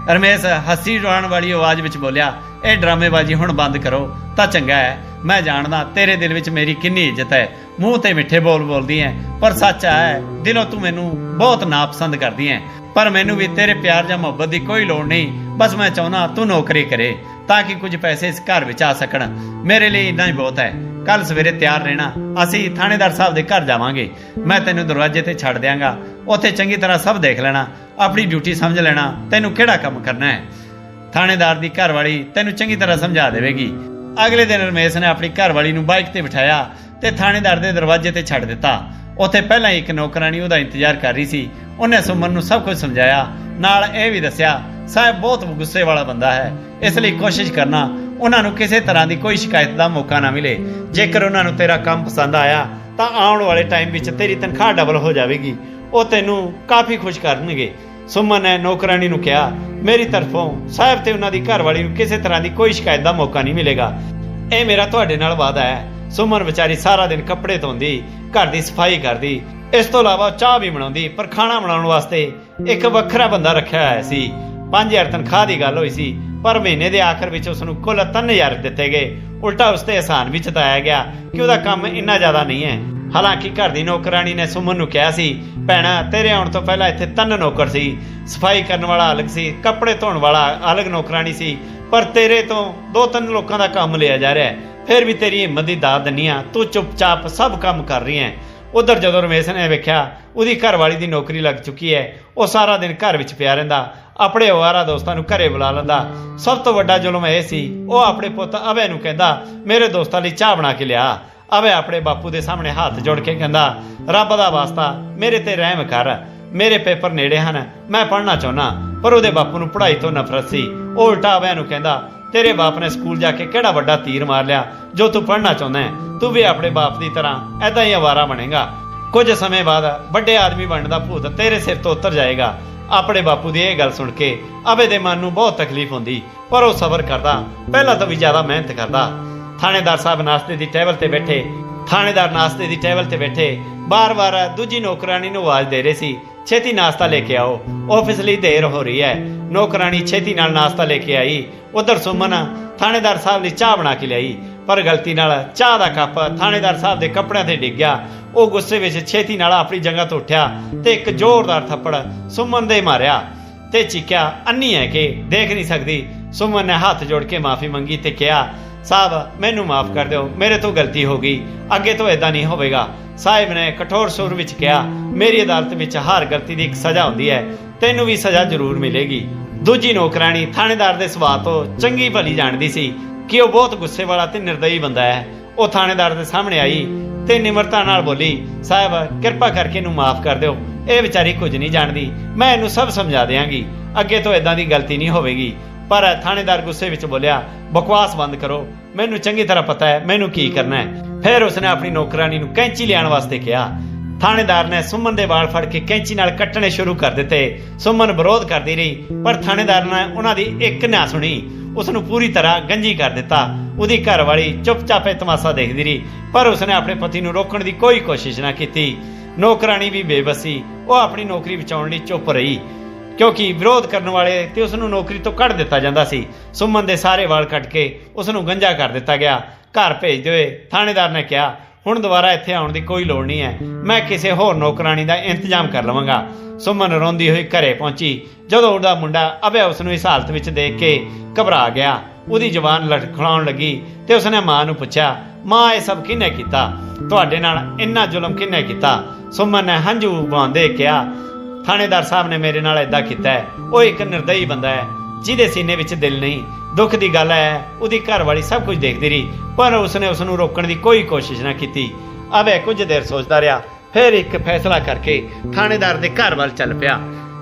ਰਮੇਸ਼ ਹੱਸੀ ਡਰਾਉਣ ਵਾਲੀ ਆਵਾਜ਼ ਵਿੱਚ ਬੋਲਿਆ, ਇਹ ਡਰਾਮੇਬਾਜ਼ੀ ਹੁਣ ਬੰਦ ਕਰੋ, ਤਾਂ ਚੰਗਾ ਹੈ। ਮੈਂ ਜਾਣਦਾ, ਤੇਰੇ ਦਿਲ ਵਿੱਚ ਮੇਰੀ ਕਿੰਨੀ ਇੱਜ਼ਤ ਹੈ। ਮੂੰਹ ਤੇ ਮਿੱਠੇ ਬੋਲ ਬੋਲਦੀ ਹੈ, ਪਰ ਸੱਚ ਹੈ, ਦਿਲੋਂ ਤੂੰ ਮੈਨੂੰ ਬਹੁਤ ਨਾਪਸੰਦ ਕਰਦੀ ਹੈ। ਪਰ ਮੈਨੂੰ ਵੀ ਤੇਰੇ ਪਿਆਰ ਜਾਂ ਮੁਹੱਬਤ ਦੀ ਕੋਈ ਲੋੜ ਨਹੀਂ। ਬਸ ਮੈਂ ਚਾਹੁੰਦਾ, ਤੂੰ ਨੌਕਰੀ ਕਰੇ। ਤਾਂ ਕਿ ਕੁਝ ਪੈਸੇ ਇਸ ਘਰ ਵਿੱਚ ਆ ਸਕਣ। ਮੇਰੇ ਲਈ ਇੰਨਾ ਹੀ ਬਹੁਤ ਹੈ। ਕੱਲ ਸਵੇਰੇ ਤਿਆਰ ਰਹਿਣਾ। ਅਸੀਂ ਥਾਣੇਦਾਰ ਸਾਹਿਬ ਦੇ ਘਰ ਜਾਵਾਂਗੇ। ਮੈਂ ਤੈਨੂੰ ਦਰਵਾਜ਼ੇ ਤੇ ਛੱਡ ਦਿਆਂਗਾ। ਉੱਥੇ ਚੰਗੀ ਤਰ੍ਹਾਂ ਸਭ ਦੇਖ ਲੈਣਾ। ਆਪਣੀ ਡਿਊਟੀ ਸਮਝ ਲੈਣਾ। ਤੈਨੂੰ ਕਿਹੜਾ ਕੰਮ ਕਰਨਾ ਹੈ? ਥਾਣੇਦਾਰ ਦੀ ਘਰਵਾਲੀ ਤੈਨੂੰ ਚੰਗੀ ਤਰ੍ਹਾਂ ਸਮਝਾ ਦੇਵੇਗੀ। ਅਗਲੇ ਦਿਨ ਰਮੇਸ਼ ਨੇ ਆਪਣੀ ਘਰਵਾਲੀ ਨੂੰ ਬਾਈਕ ਤੇ ਬਿਠਾਇਆ ਤੇ ਥਾਣੇਦਾਰ ਦੇ ਦਰਵਾਜ਼ੇ ਤੇ ਛੱਡ ਦਿੱਤਾ। ਉੱਥੇ ਪਹਿਲਾਂ ਇੱਕ ਨੌਕਰਾਨੀ ਉਹਦਾ ਇੰਤਜ਼ਾਰ ਕਰ ਰਹੀ ਸੀ। ਉਹਨੇ ਸੁਮਨ ਨੂੰ ਸਭ ਕੁਝ ਸਮਝਾਇਆ। ਨਾਲ ਇਹ ਵੀ ਦੱਸਿਆ, ਸਾਹਿਬ ਬਹੁਤ ਗੁੱਸੇ ਵਾਲਾ ਬੰਦਾ ਹੈ। ਇਸ ਲਈ ਕੋਸ਼ਿਸ਼ ਕਰਨਾ, ਉਹਨਾਂ ਨੂੰ ਕਿਸੇ ਤਰ੍ਹਾਂ ਦੀ ਕੋਈ ਸ਼ਿਕਾਇਤ ਦਾ ਮੌਕਾ ਨਾ ਮਿਲੇ। ਜੇਕਰ ਉਹਨਾਂ ਨੂੰ ਤੇਰਾ ਕੰਮ ਪਸੰਦ ਆਇਆ, ਤਾਂ ਆਉਣ ਵਾਲੇ ਟਾਈਮ ਵਿੱਚ ਤੇਰੀ ਤਨਖਾਹ ਡਬਲ ਹੋ ਜਾਵੇਗੀ। ਉਹ ਤੈਨੂੰ ਕਾਫੀ ਖੁਸ਼ ਕਰਨਗੇ। ਸੁਮਨ ਨੇ ਨੌਕਰਾਨੀ ਨੂੰ ਕਿਹਾ, ਮੇਰੀ ਤਰਫੋਂ ਸਾਹਿਬ ਤੇ ਉਹਨਾਂ ਦੀ ਘਰਵਾਲੀ ਨੂੰ ਕਿਸੇ ਤਰ੍ਹਾਂ ਦੀ ਕੋਈ ਸ਼ਿਕਾਇਤ ਦਾ ਮੌਕਾ ਨਹੀਂ ਮਿਲੇਗਾ। ਇਹ ਮੇਰਾ ਤੁਹਾਡੇ ਨਾਲ ਵਾਅਦਾ ਹੈ। ਸੁਮਨ ਵਿਚਾਰੀ ਸਾਰਾ ਦਿਨ ਕੱਪੜੇ ਧੋਂਦੀ, ਘਰ ਦੀ ਸਫ਼ਾਈ ਕਰਦੀ, ਇਸ ਤੋਂ ਇਲਾਵਾ ਚਾਹ ਵੀ ਬਣਾਉਂਦੀ, ਪਰ ਖਾਣਾ ਬਣਾਉਣ ਵਾਸਤੇ ਇੱਕ ਵੱਖਰਾ ਬੰਦਾ ਰੱਖਿਆ ਹੋਇਆ ਸੀ। 5000 ਤਨਖਾਹ ਦੀ ਗੱਲ ਹੋਈ ਸੀ, ਪਰ ਮਹੀਨੇ ਦੇ ਆਖਰ ਵਿੱਚ ਉਸ ਨੂੰ ਕੁੱਲ 3000 ਦਿੱਤੇ ਗਏ। ਉਲਟਾ ਉਸ ਤੇ ਆਸਾਨ ਵੀ ਚਤਾਇਆ ਗਿਆ ਕਿ ਉਹਦਾ ਕੰਮ ਇੰਨਾ ਜ਼ਿਆਦਾ ਨਹੀਂ ਹੈ। ਹਾਲਾਂਕਿ ਘਰ ਦੀ ਨੌਕਰਾਨੀ ਨੇ ਸੁਮਨ ਨੂੰ ਕਿਹਾ ਸੀ, ਭੈਣਾ, ਤੇਰੇ ਆਉਣ ਤੋਂ ਪਹਿਲਾਂ ਇੱਥੇ ਤਿੰਨ ਨੌਕਰ ਸੀ। ਸਫ਼ਾਈ ਕਰਨ ਵਾਲਾ ਅਲੱਗ ਸੀ, ਕੱਪੜੇ ਧੋਣ ਵਾਲਾ ਅਲੱਗ ਨੌਕਰਾਨੀ ਸੀ, ਪਰ ਤੇਰੇ ਤੋਂ ਦੋ ਤਿੰਨ ਲੋਕਾਂ ਦਾ ਕੰਮ ਲਿਆ ਜਾ ਰਿਹਾ ਹੈ। ਫਿਰ ਵੀ ਤੇਰੀ ਹਿੰਮਤ ਦੀ ਦਾਤ ਦਿੰਨੀ ਆ। ਤੂੰ ਚੁੱਪਚਾਪ ਸਭ ਕੰਮ ਕਰ ਰਹੀ ਹੈ। ਉਧਰ ਜਦੋਂ ਰਮੇਸ਼ ਨੇ ਵੇਖਿਆ ਉਹਦੀ ਘਰਵਾਲੀ ਦੀ ਨੌਕਰੀ ਲੱਗ ਚੁੱਕੀ ਹੈ, ਉਹ ਸਾਰਾ ਦਿਨ ਘਰ ਵਿੱਚ ਪਿਆ ਰਹਿੰਦਾ, ਆਪਣੇ ਹੋਵਾਰਾ ਦੋਸਤਾਂ ਨੂੰ ਘਰੇ ਬੁਲਾ ਲੈਂਦਾ। ਸਭ ਤੋਂ ਵੱਡਾ ਜ਼ੁਲਮ ਇਹ ਸੀ, ਉਹ ਆਪਣੇ ਪੁੱਤ ਅਵੇ ਨੂੰ ਕਹਿੰਦਾ, ਮੇਰੇ ਦੋਸਤਾਂ ਲਈ ਚਾਹ ਬਣਾ ਕੇ ਲਿਆ। ਅਵੇ ਆਪਣੇ ਬਾਪੂ ਦੇ ਸਾਹਮਣੇ ਹੱਥ ਜੋੜ ਕੇ ਕਹਿੰਦਾ, ਰੱਬ ਦਾ ਵਾਸਤਾ, ਮੇਰੇ ਤੇ ਰਹਿਮ ਕਰ। ਮੇਰੇ ਪੇਪਰ ਨੇੜੇ ਹਨ, ਮੈਂ ਪੜ੍ਹਨਾ ਚਾਹੁੰਦਾ, ਪਰ ਉਹਦੇ ਬਾਪੂ ਨੂੰ ਪੜ੍ਹਾਈ ਤੋਂ ਨਫ਼ਰਤ ਸੀ। ਉਹ ਉਲਟਾ ਅਵੇ ਨੂੰ ਕਹਿੰਦਾ ਤੇਰੇ ਬਾਪ ਨੇ ਸਕੂਲ ਜਾ ਕੇ ਕਿਹੜਾ ਵੱਡਾ ਤੀਰ ਮਾਰ ਲਿਆ, ਜੋ ਤੂੰ ਪੜ੍ਹਨਾ ਚਾਹੁੰਦਾ ਹੈ, ਤੂੰ ਵੀ ਆਪਣੇ ਬਾਪ ਦੀ ਤਰ੍ਹਾਂ ਐਦਾਂ ਹੀ ਆਵਾਰਾ ਬਣੇਗਾ। ਕੁਝ ਸਮੇਂ ਬਾਅਦ ਵੱਡੇ ਆਦਮੀ ਬਣਨ ਦਾ ਭੂਤ ਤੇਰੇ ਸਿਰ ਤੋਂ ਉਤਰ ਜਾਏਗਾ। ਆਪਣੇ ਬਾਪੂ ਦੀ ਇਹ ਗੱਲ ਸੁਣ ਕੇ ਅਬੇ ਦੇ ਮਨ ਨੂੰ ਬਹੁਤ ਤਕਲੀਫ ਹੁੰਦੀ, ਪਰ ਉਹ ਸਬਰ ਕਰਦਾ, ਪਹਿਲਾਂ ਤੋਂ ਵੀ ਜ਼ਿਆਦਾ ਮਿਹਨਤ ਕਰਦਾ। ਥਾਣੇਦਾਰ ਸਾਹਿਬ ਨਾਸਤੇ ਦੀ ਟੇਬਲ ਤੇ ਬੈਠੇ, ਥਾਣੇਦਾਰ ਨਾਸਤੇ ਦੀ ਟੇਬਲ ਤੇ ਬੈਠੇ, ਬਾਰ-ਬਾਰ ਦੂਜੀ ਨੌਕਰਾਨੀ ਨੂੰ ਆਵਾਜ਼ ਦੇ ਰਹੇ ਸੀ, ਛੇਤੀ ਨਾਸ਼ਤਾ ਲੈ ਕੇ ਆਓ, ਆਫਿਸ ਲਈ ਦੇਰ ਹੋ ਰਹੀ ਹੈ। ਨੌਕਰਾਨੀ ਛੇਤੀ ਨਾਲ ਨਾਸ਼ਤਾ ਲੈ ਕੇ ਆਈ। ਉਧਰ ਸੁਮਨ ਥਾਣੇਦਾਰ ਸਾਹਿਬ ਲਈ ਚਾਹ ਬਣਾ ਕੇ ਲਿਆਈ, ਪਰ ਗਲਤੀ ਨਾਲ ਚਾਹ ਦਾ ਕੱਪ ਥਾਣੇਦਾਰ ਸਾਹਿਬ ਦੇ ਕੱਪੜਿਆਂ ਤੇ ਡਿੱਗ ਗਿਆ ਉਹ ਗੁੱਸੇ ਵਿੱਚ ਛੇਤੀ ਨਾਲ ਆਪਣੀ ਜਗ੍ਹਾ ਤੋਂ ਉੱਠਿਆ ਤੇ ਇੱਕ ਜ਼ੋਰਦਾਰ ਥੱਪੜ ਸੁਮਨ ਦੇ ਮਾਰਿਆ ਤੇ ਚੀਕਿਆ ਅੰਨੀ ਹੈ ਕਿ ਦੇਖ ਨਹੀਂ ਸਕਦੀ। ਸੁਮਨ ਨੇ ਹੱਥ ਜੋੜ ਕੇ ਮਾਫੀ ਮੰਗੀ ਤੇ ਕਿਹਾ, ਸਾਹਿਬ, ਮੈਨੂੰ ਮਾਫ ਕਰ ਦਿਓ, ਮੇਰੇ ਤੋਂ ਗਲਤੀ ਹੋ ਗਈ। ਅੱਗੇ ਤੋਂ ਇਦਾਂ ਨਹੀਂ ਹੋਵੇਗਾ। ਸਾਹਿਬ ਨੇ ਕਠੋਰ ਸੁਰ ਵਿੱਚ ਕਿਹਾ, ਮੇਰੀ ਅਦਾਲਤ ਵਿੱਚ ਹਰ ਗਲਤੀ ਦੀ ਇੱਕ ਸਜ਼ਾ ਹੁੰਦੀ ਹੈ। ਤੈਨੂੰ ਵੀ ਸਜ਼ਾ ਜ਼ਰੂਰ ਮਿਲੇਗੀ। ਦੂਜੀ ਨੌਕਰਾਨੀ ਥਾਣੇਦਾਰ ਦੇ ਸੁਭਾਅ ਤੋਂ ਚੰਗੀ ਭਲੀ ਜਾਣਦੀ ਸੀ ਕਿ ਉਹ ਬਹੁਤ ਗੁੱਸੇ ਵਾਲਾ ਤੇ ਨਿਰਦਈ ਬੰਦਾ ਹੈ। ਉਹ ਥਾਣੇਦਾਰ ਦੇ ਸਾਹਮਣੇ ਆਈ ਤੇ ਨਿਮਰਤਾ ਨਾਲ ਬੋਲੀ, ਸਾਹਿਬ, ਕਿਰਪਾ ਕਰਕੇ ਇਹਨੂੰ ਮਾਫ ਕਰ ਦਿਓ। ਇਹ ਵਿਚਾਰੀ ਕੁਝ ਨਹੀਂ ਜਾਣਦੀ। ਮੈਂ ਇਹਨੂੰ ਸਭ ਸਮਝਾ ਦਿਆਂਗੀ। ਅੱਗੇ ਤੋਂ ਇਦਾਂ ਦੀ ਗਲਤੀ ਨਹੀਂ ਹੋਵੇਗੀ। ਪਰ ਥਾਣੇਦਾਰ ਗੁੱਸੇ ਵਿੱਚ ਬੋਲਿਆ, ਬਕਵਾਸ ਬੰਦ ਕਰੋ। ਮੈਨੂੰ ਚੰਗੀ ਤਰ੍ਹਾਂ ਪਤਾ ਹੈ, ਮੈਨੂੰ ਕੀ ਕਰਨਾ ਹੈ? ਫਿਰ ਉਸਨੇ ਆਪਣੀ ਨੌਕਰਾਨੀ ਨੂੰ ਕੈਂਚੀ ਲਿਆਉਣ ਵਾਸਤੇ ਕਿਹਾ। ਥਾਣੇਦਾਰ ਨੇ ਸੁਮਨ ਦੇ ਵਾਲ ਫੜ ਕੇ ਕੈਂਚੀ ਨਾਲ ਕੱਟਣੇ ਸ਼ੁਰੂ ਕਰ ਦਿੱਤੇ। ਸੁਮਨ ਵਿਰੋਧ ਕਰਦੀ ਰਹੀ, ਪਰ ਥਾਣੇਦਾਰ ਨੇ ਉਹਨਾਂ ਦੀ ਇੱਕ ਨਾ ਸੁਣੀ। ਉਸ ਨੂੰ ਪੂਰੀ ਤਰ੍ਹਾਂ ਗੰਜੀ ਕਰ ਦਿੱਤਾ। ਉਹਦੀ ਘਰਵਾਲੀ ਚੁੱਪਚਾਪੇ ਤਮਾਸ਼ਾ ਦੇਖਦੀ ਰਹੀ, ਪਰ ਉਸਨੇ ਆਪਣੇ ਪਤੀ ਨੂੰ ਰੋਕਣ ਦੀ ਕੋਈ ਕੋਸ਼ਿਸ਼ ਨਾ ਕੀਤੀ। ਨੌਕਰਾਨੀ ਵੀ ਬੇਬਸੀ, ਉਹ ਆਪਣੀ ਨੌਕਰੀ ਬਚਾਉਣ ਲਈ ਚੁੱਪ ਰਹੀ। ਕਿਉਂਕਿ ਵਿਰੋਧ ਕਰਨ ਵਾਲੇ ਤੇ ਉਸ ਨੂੰ ਨੌਕਰੀ ਤੋਂ ਕੱਢ ਦਿੱਤਾ ਜਾਂਦਾ ਸੀ। ਸੁਮਨ ਦੇ ਸਾਰੇ ਵਾਲ ਕੱਟ ਕੇ ਉਸ ਨੂੰ ਗੰਜਾ ਕਰ ਦਿੱਤਾ ਗਿਆ। ਘਰ ਭੇਜਦੇ ਹੋਏ ਥਾਣੇਦਾਰ ਨੇ ਕਿਹਾ ਹੁਣ ਦੁਬਾਰਾ ਇੱਥੇ ਆਉਣ ਦੀ ਕੋਈ ਲੋੜ ਨਹੀਂ ਹੈ। ਮੈਂ ਕਿਸੇ ਹੋਰ ਨੌਕਰਾਨੀ ਦਾ ਇੰਤਜ਼ਾਮ ਕਰ ਲਵਾਂਗਾ। ਸੁਮਨ ਰੋਂਦੀ ਹੋਈ ਘਰੇ ਪਹੁੰਚੀ। ਜਦੋਂ ਉਹਦਾ ਮੁੰਡਾ ਅਬੇ ਉਸ ਨੂੰ ਇਸ ਹਾਲਤ ਵਿੱਚ ਦੇਖ ਕੇ ਘਬਰਾ ਗਿਆ, ਉਹਦੀ ਜ਼ੁਬਾਨ ਲਟਖੜਾਉਣ ਲੱਗੀ ਤੇ ਉਸਨੇ ਮਾਂ ਨੂੰ ਪੁੱਛਿਆ, ਮਾਂ, ਇਹ ਸਭ ਕਿਹਨੇ ਕੀਤਾ? ਤੁਹਾਡੇ ਨਾਲ ਇੰਨਾ ਜ਼ੁਲਮ ਕਿਹਨੇ ਕੀਤਾ? ਸੁਮਨ ਨੇ ਹੰਝੂ ਬਹਾਉਂਦੇ ਕਿਹਾ, ਥਾਣੇਦਾਰ ਸਾਹਿਬ ਨੇ ਮੇਰੇ ਨਾਲ ਇਦਾਂ ਕੀਤਾ ਹੈ। ਉਹ ਇੱਕ ਨਿਰਦਈ ਬੰਦਾ ਹੈ, ਜਿਹਦੇ ਸੀਨੇ ਵਿੱਚ ਦਿਲ ਨਹੀਂ। ਦੁੱਖ ਦੀ ਗੱਲ ਹੈ, ਉਹਦੀ ਘਰ ਵਾਲੀ ਸਭ ਕੁਝ ਦੇਖਦੀ ਰਹੀ, ਪਰ ਉਸਨੇ ਉਸ ਨੂੰ ਰੋਕਣ ਦੀ ਕੋਈ ਕੋਸ਼ਿਸ਼ ਨਾ ਕੀਤੀ। ਅਬੇ ਕੁਝ ਦੇਰ ਸੋਚਦਾ ਰਿਹਾ, ਫਿਰ ਇੱਕ ਫੈਸਲਾ ਕਰਕੇ ਥਾਣੇਦਾਰ ਦੇ ਘਰ ਵੱਲ ਚੱਲ ਪਿਆ।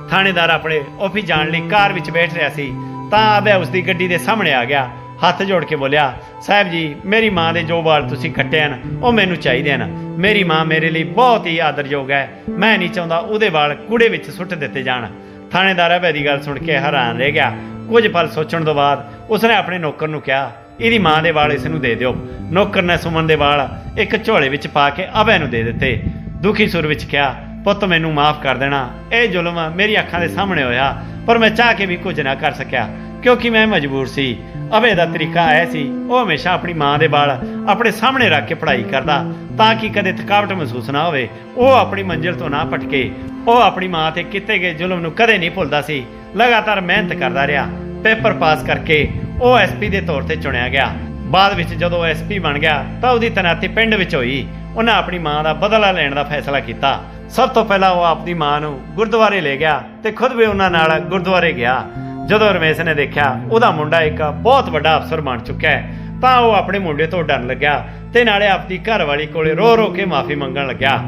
ਥਾਣੇਦਾਰ ਆਪਣੇ ਆਫਿਸ ਜਾਣ ਲਈ ਕਾਰ ਵਿੱਚ ਬੈਠ ਰਿਹਾ ਸੀ, ਤਾਂ ਅਬੇ ਉਸ ਦੀ ਗੱਡੀ ਦੇ ਸਾਹਮਣੇ ਆ ਗਿਆ, ਹੱਥ ਜੋੜ ਕੇ ਬੋਲਿਆ, ਸਾਹਿਬ ਜੀ, ਮੇਰੀ ਮਾਂ ਦੇ ਜੋ ਵਾਲ ਤੁਸੀਂ ਕੱਟੇ ਹਨ, ਉਹ ਮੈਨੂੰ ਚਾਹੀਦੇ ਹਨ। ਮੇਰੀ ਮਾਂ ਮੇਰੇ ਲਈ ਬਹੁਤ ਹੀ ਆਦਰਯੋਗ ਹੈ, ਮੈਂ ਨਹੀਂ ਚਾਹੁੰਦਾ ਉਹਦੇ ਵਾਲ ਕੂੜੇ ਵਿੱਚ ਸੁੱਟ ਦਿੱਤੇ ਜਾਣ। ਥਾਣੇਦਾਰ ਅਬੇ ਦੀ ਗੱਲ ਸੁਣ ਕੇ ਹੈਰਾਨ ਰਹਿ ਗਿਆ। ਕੁਝ ਪਲ ਸੋਚਣ ਤੋਂ ਬਾਅਦ ਉਸਨੇ ਆਪਣੇ ਨੌਕਰ ਨੂੰ ਕਿਹਾ, ਇਹਦੀ ਮਾਂ ਦੇ ਵਾਲ ਇਸ ਨੂੰ ਦੇ ਦਿਓ। ਨੌਕਰ ਨੇ ਸੁਮਨ ਦੇ ਵਾਲ ਇੱਕ ਝੋਲੇ ਵਿੱਚ ਪਾ ਕੇ ਅਭੈ ਨੂੰ ਦੇ ਦਿੱਤੇ। ਦੁਖੀ ਸੁਰ ਵਿੱਚ ਕਿਹਾ, ਪੁੱਤ, ਮੈਨੂੰ ਮਾਫ ਕਰ ਦੇਣਾ। ਇਹ ਜ਼ੁਲਮ ਮੇਰੀ ਅੱਖਾਂ ਦੇ ਸਾਹਮਣੇ ਹੋਇਆ, ਪਰ ਮੈਂ ਚਾਹ ਕੇ ਵੀ ਕੁਝ ਨਾ ਕਰ ਸਕਿਆ, ਕਿਉਂਕਿ ਮੈਂ ਮਜਬੂਰ ਸੀ। ਅਬੇ ਦਾ ਤਰੀਕਾ ਐ ਸੀ, ਉਹ ਹਮੇਸ਼ਾ ਆਪਣੀ ਮਾਂ ਦੇ ਵਾਲ ਆਪਣੇ ਸਾਹਮਣੇ ਰੱਖ ਕੇ ਪੜ੍ਹਾਈ ਕਰਦਾ, ਤਾਂ ਕਿ ਕਦੇ ਥਕਾਵਟ ਮਹਿਸੂਸ ਨਾ ਹੋਵੇ। ਉਹ ਆਪਣੀ ਮੰਜ਼ਿਲ ਤੋਂ ਨਾ ਭਟਕੇ, ਉਹ ਆਪਣੀ ਮਾਂ ਤੇ ਕੀਤੇ ਗਏ ਜ਼ੁਲਮ ਨੂੰ ਕਦੇ ਨਹੀਂ ਭੁੱਲਦਾ ਸੀ। ਲਗਾਤਾਰ ਮਿਹਨਤ ਕਰਦਾ ਰਿਹਾ ਪੇਪਰ ਪਾਸ ਕਰਕੇ ਉਹ ਐਸਪੀ ਦੇ ਤੌਰ ਤੇ ਚੁਣਿਆ ਗਿਆ। ਬਾਅਦ ਵਿੱਚ ਜਦੋਂ ਐਸਪੀ ਬਣ ਗਿਆ ਤਾਂ ਉਹਦੀ ਤੈਨਾਤੀ ਪਿੰਡ ਵਿੱਚ ਹੋਈ। ਉਹਨਾਂ ਆਪਣੀ ਮਾਂ ਦਾ ਬਦਲਾ ਲੈਣ ਦਾ ਫੈਸਲਾ ਕੀਤਾ। ਸਭ ਤੋਂ ਪਹਿਲਾਂ ਉਹ ਆਪਣੀ ਮਾਂ ਨੂੰ ਗੁਰਦੁਆਰੇ ਲੈ ਗਿਆ ਤੇ ਖੁਦ ਵੀ ਉਹਨਾਂ ਨਾਲ ਗੁਰਦੁਆਰੇ ਗਿਆ। ਜਦੋਂ ਰਮੇਸ਼ ਨੇ ਦੇਖਿਆ ਉਹਦਾ ਮੁੰਡਾ ਇੱਕ ਬਹੁਤ ਵੱਡਾ ਅਫਸਰ ਬਣ ਚੁੱਕਾ ਹੈ, ਤਾਂ ਉਹ ਆਪਣੇ ਮੁੰਡੇ ਤੋਂ ਡਰਨ ਲੱਗਿਆ ਤੇ ਨਾਲੇ ਆਪਣੀ ਘਰਵਾਲੀ ਕੋਲੇ ਰੋ ਰੋ ਕੇ ਮਾਫੀ ਮੰਗਣ ਲੱਗਿਆ।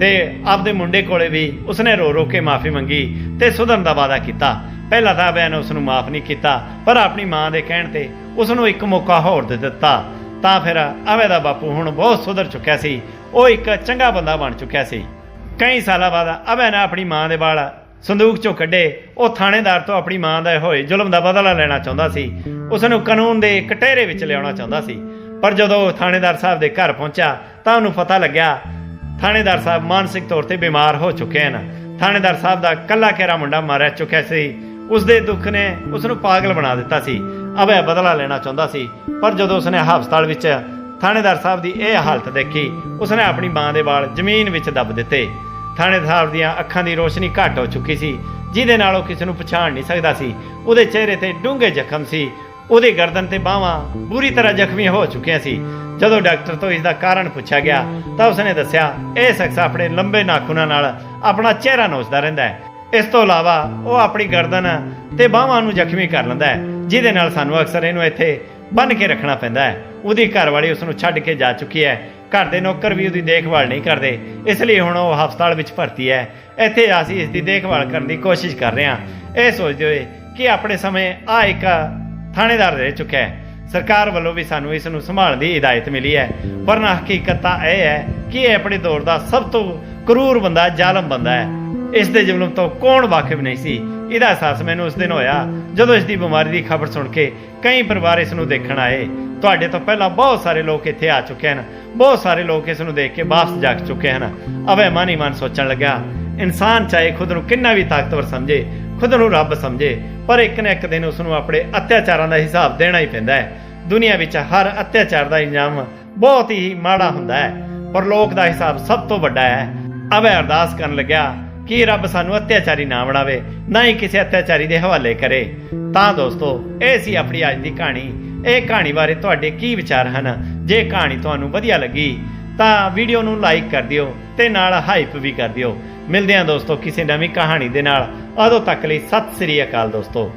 ਤੇ ਆਪਦੇ ਮੁੰਡੇ ਕੋਲੇ ਵੀ ਉਸਨੇ ਰੋ ਰੋ ਕੇ ਮਾਫੀ ਮੰਗੀ ਤੇ ਸੁਧਰਨ ਦਾ ਵਾਅਦਾ ਕੀਤਾ। ਪਹਿਲਾਂ ਤਾਂ ਅਬੇ ਨੇ ਉਸ ਨੂੰ ਮਾਫ ਨਹੀਂ ਕੀਤਾ, ਪਰ ਆਪਣੀ ਮਾਂ ਦੇ ਕਹਿਣ ਤੇ ਉਸ ਨੂੰ ਇੱਕ ਮੌਕਾ ਹੋਰ ਦੇ ਦਿੱਤਾ। ਤਾਂ ਫਿਰ ਅਬੇ ਦਾ ਬਾਪੂ ਹੁਣ ਬਹੁਤ ਸੁਧਰ ਚੁੱਕਿਆ ਸੀ। ਉਹ ਇੱਕ ਚੰਗਾ ਬੰਦਾ ਬਣ ਚੁੱਕਿਆ ਸੀ। ਕਈ ਸਾਲਾਂ ਬਾਅਦ ਅਬੇ ਨੇ ਆਪਣੀ ਮਾਂ ਦੇ ਵਾਲ ਸੰਦੂਕ ਚੋਂ ਕੱਢੇ। ਉਹ ਥਾਣੇਦਾਰ ਤੋਂ ਆਪਣੀ ਮਾਂ ਦਾ ਹੋਏ ਜ਼ੁਲਮ ਦਾ ਬਦਲਾ ਲੈਣਾ ਚਾਹੁੰਦਾ ਸੀ। ਉਸ ਨੂੰ ਕਾਨੂੰਨ ਦੇ ਕਟਹਿਰੇ ਵਿੱਚ ਲਿਆਉਣਾ ਚਾਹੁੰਦਾ ਸੀ। ਪਰ ਜਦੋਂ ਉਹ ਥਾਣੇਦਾਰ ਸਾਹਿਬ ਦੇ ਘਰ ਪਹੁੰਚਿਆ, ਤਾਂ ਉਹਨੂੰ ਪਤਾ ਲੱਗਿਆ, ਥਾਣੇਦਾਰ ਸਾਹਿਬ ਮਾਨਸਿਕ ਤੌਰ ਤੇ ਬਿਮਾਰ ਹੋ ਚੁੱਕੇ ਹਨ। ਥਾਣੇਦਾਰ ਸਾਹਿਬ ਦਾ ਕੱਲਾ ਕੇਰਾ ਮੁੰਡਾ ਮਾਰਿਆ ਚੁੱਕਿਆ ਸੀ। ਉਸ ਦੇ ਦੁੱਖ ਨੇ ਉਸ ਨੂੰ ਪਾਗਲ ਬਣਾ ਦਿੱਤਾ ਸੀ। ਅਬੇ ਬਦਲਾ ਲੈਣਾ ਚਾਹੁੰਦਾ ਸੀ, ਪਰ ਜਦੋਂ ਉਸਨੇ ਹਸਪਤਾਲ ਵਿੱਚ ਥਾਣੇਦਾਰ ਸਾਹਿਬ ਦੀ ਇਹ ਹਾਲਤ ਦੇਖੀ, ਉਸਨੇ ਆਪਣੀ ਮਾਂ ਦੇ ਵਾਲ ਜ਼ਮੀਨ ਵਿੱਚ ਦੱਬ ਦਿੱਤੇ। ਥਾਣੇਦਾਰ ਸਾਹਿਬ ਦੀਆਂ ਅੱਖਾਂ ਦੀ ਰੋਸ਼ਨੀ ਘੱਟ ਹੋ ਚੁੱਕੀ ਸੀ, ਜਿਹਦੇ ਨਾਲ ਉਹ ਕਿਸੇ ਨੂੰ ਪਛਾਣ ਨਹੀਂ ਸਕਦਾ ਸੀ। ਉਹਦੇ ਚਿਹਰੇ ਤੇ ਡੂੰਘੇ ਜ਼ਖਮ ਸੀ। ਉਹਦੇ ਗਰਦਨ ਤੇ ਬਾਹਾਂ ਬੁਰੀ ਤਰ੍ਹਾਂ ਜ਼ਖਮੀ ਹੋ ਚੁੱਕੀਆਂ ਸੀ। ਜਦੋਂ ਡਾਕਟਰ ਤੋਂ ਇਸ ਦਾ ਕਾਰਨ ਪੁੱਛਿਆ ਗਿਆ, ਤਾਂ ਉਸਨੇ ਦੱਸਿਆ, ਇਹ ਸ਼ਖਸ ਆਪਣੇ ਲੰਬੇ ਨਾਖੂਨਾਂ ਨਾਲ ਆਪਣਾ ਚਿਹਰਾ ਨੋਚਦਾ ਰਹਿੰਦਾ ਹੈ। ਇਸ ਤੋਂ ਇਲਾਵਾ ਉਹ ਆਪਣੀ ਗਰਦਨ ਤੇ ਬਾਹਾਂ ਨੂੰ ਜ਼ਖਮੀ ਕਰ ਲੈਂਦਾ ਹੈ, ਜਿਹਦੇ ਨਾਲ ਸਾਨੂੰ ਅਕਸਰ ਇਹਨੂੰ ਇੱਥੇ ਬੰਨ ਕੇ ਰੱਖਣਾ ਪੈਂਦਾ ਹੈ। ਉਹਦੀ ਘਰਵਾਲੀ ਉਸ ਨੂੰ ਛੱਡ ਕੇ ਜਾ ਚੁੱਕੀ ਹੈ। ਘਰ ਦੇ ਨੌਕਰ ਵੀ ਉਹਦੀ ਦੇਖਭਾਲ ਨਹੀਂ ਕਰਦੇ, ਇਸ ਲਈ ਹੁਣ ਉਹ ਹਸਪਤਾਲ ਵਿੱਚ ਭਰਤੀ ਹੈ। ਇੱਥੇ ਅਸੀਂ ਇਸ ਦੀ ਦੇਖਭਾਲ ਕਰਨ ਦੀ ਕੋਸ਼ਿਸ਼ ਕਰ ਰਹੇ ਹਾਂ। ਇਹ ਸੋਚਦੇ ਹੋਏ ਕਿ ਆਪਣੇ ਸਮੇਂ ਆ ਇੱਕ ਥਾਣੇਦਾਰ ਰਹਿ ਚੁੱਕਾ ਹੈ। ਸਰਕਾਰ ਵੱਲੋਂ ਵੀ ਸਾਨੂੰ ਇਸ ਨੂੰ ਸੰਭਾਲਣ ਦੀ ਹਦਾਇਤ ਮਿਲੀ ਹੈ। ਪਰ ਨਾ ਹਕੀਕਤ ਤਾਂ ਇਹ ਹੈ ਕਿ ਇਹ ਆਪਣੇ ਦੌਰ ਦਾ ਸਭ ਤੋਂ ਕਰੂਰ ਬੰਦਾ, ਜ਼ਾਲਮ ਬੰਦਾ ਹੈ। ਇਸ ਦੇ ਜ਼ੁਲਮ ਤੋਂ ਕੌਣ ਵਾਕਿਫ ਨਹੀਂ ਸੀ? ਇਹਦਾ ਅਹਿਸਾਸ ਮੈਨੂੰ ਉਸ ਦਿਨ ਹੋਇਆ ਜਦੋਂ ਇਸ ਦੀ ਬਿਮਾਰੀ ਦੀ ਖਬਰ ਸੁਣ ਕੇ ਕਈ ਪਰਿਵਾਰ ਇਸ ਨੂੰ ਦੇਖਣ ਆਏ। ਤੁਹਾਡੇ ਤੋਂ ਪਹਿਲਾਂ ਬਹੁਤ ਸਾਰੇ ਲੋਕ ਇੱਥੇ ਆ ਚੁੱਕੇ ਹਨ। ਬਹੁਤ ਸਾਰੇ ਲੋਕ ਇਸ ਨੂੰ ਦੇਖ ਕੇ ਵਾਪਸ ਜਾ ਚੁੱਕੇ ਹਨ। ਅਵੇ ਮਨ ਹੀ ਮਨ ਸੋਚਣ ਲੱਗਾ ਇਨਸਾਨ ਚਾਹੇ ਖੁਦ ਨੂੰ ਕਿੰਨਾ ਵੀ ਤਾਕਤਵਰ ਸਮਝੇ ਖੁਦ ਨੂੰ ਰੱਬ ਸਮਝੇ, ਪਰ ਇੱਕ ਨਾ ਇੱਕ ਦਿਨ ਉਸ ਨੂੰ ਆਪਣੇ ਅਤਿਆਚਾਰਾਂ ਦਾ ਹਿਸਾਬ ਦੇਣਾ ਹੀ ਪੈਂਦਾ ਹੈ। ਦੁਨੀਆ ਵਿੱਚ ਹਰ ਅਤਿਆਚਾਰ ਦਾ ਇੰਜਾਮ ਬਹੁਤ ਹੀ ਮਾੜਾ ਹੁੰਦਾ ਹੈ, ਪਰ ਲੋਕ ਦਾ ਹਿਸਾਬ ਸਭ ਤੋਂ ਵੱਡਾ ਹੈ। ਅਵੇ ਅਰਦਾਸ ਕਰਨ ਲੱਗਿਆ ਕਿ ਰੱਬ ਸਾਨੂੰ ਅਤਿਆਚਾਰੀ ਨਾ ਬਣਾਵੇ, ਨਾ ਹੀ ਕਿਸੇ ਅਤਿਆਚਾਰੀ ਦੇ ਹਵਾਲੇ ਕਰੇ। ਤਾਂ ਦੋਸਤੋ, ਇਹ ਸੀ ਆਪਣੀ ਅੱਜ ਦੀ ਕਹਾਣੀ। ਇਹ ਕਹਾਣੀ ਬਾਰੇ ਤੁਹਾਡੇ ਕੀ ਵਿਚਾਰ ਹਨ? ਜੇ ਕਹਾਣੀ ਤੁਹਾਨੂੰ ਵਧੀਆ ਲੱਗੀ ਤਾਂ ਵੀਡੀਓ ਨੂੰ ਲਾਈਕ ਕਰ ਦਿਓ ਤੇ ਨਾਲ ਹਾਈਪ ਵੀ ਕਰ ਦਿਓ। ਮਿਲਦੇ ਹਾਂ ਦੋਸਤੋ ਕਿਸੇ ਨਵੀਂ ਕਹਾਣੀ ਦੇ ਨਾਲ। ਉਦੋਂ ਤੱਕ ਲਈ ਸਤਿ ਸ੍ਰੀ ਅਕਾਲ ਦੋਸਤੋ।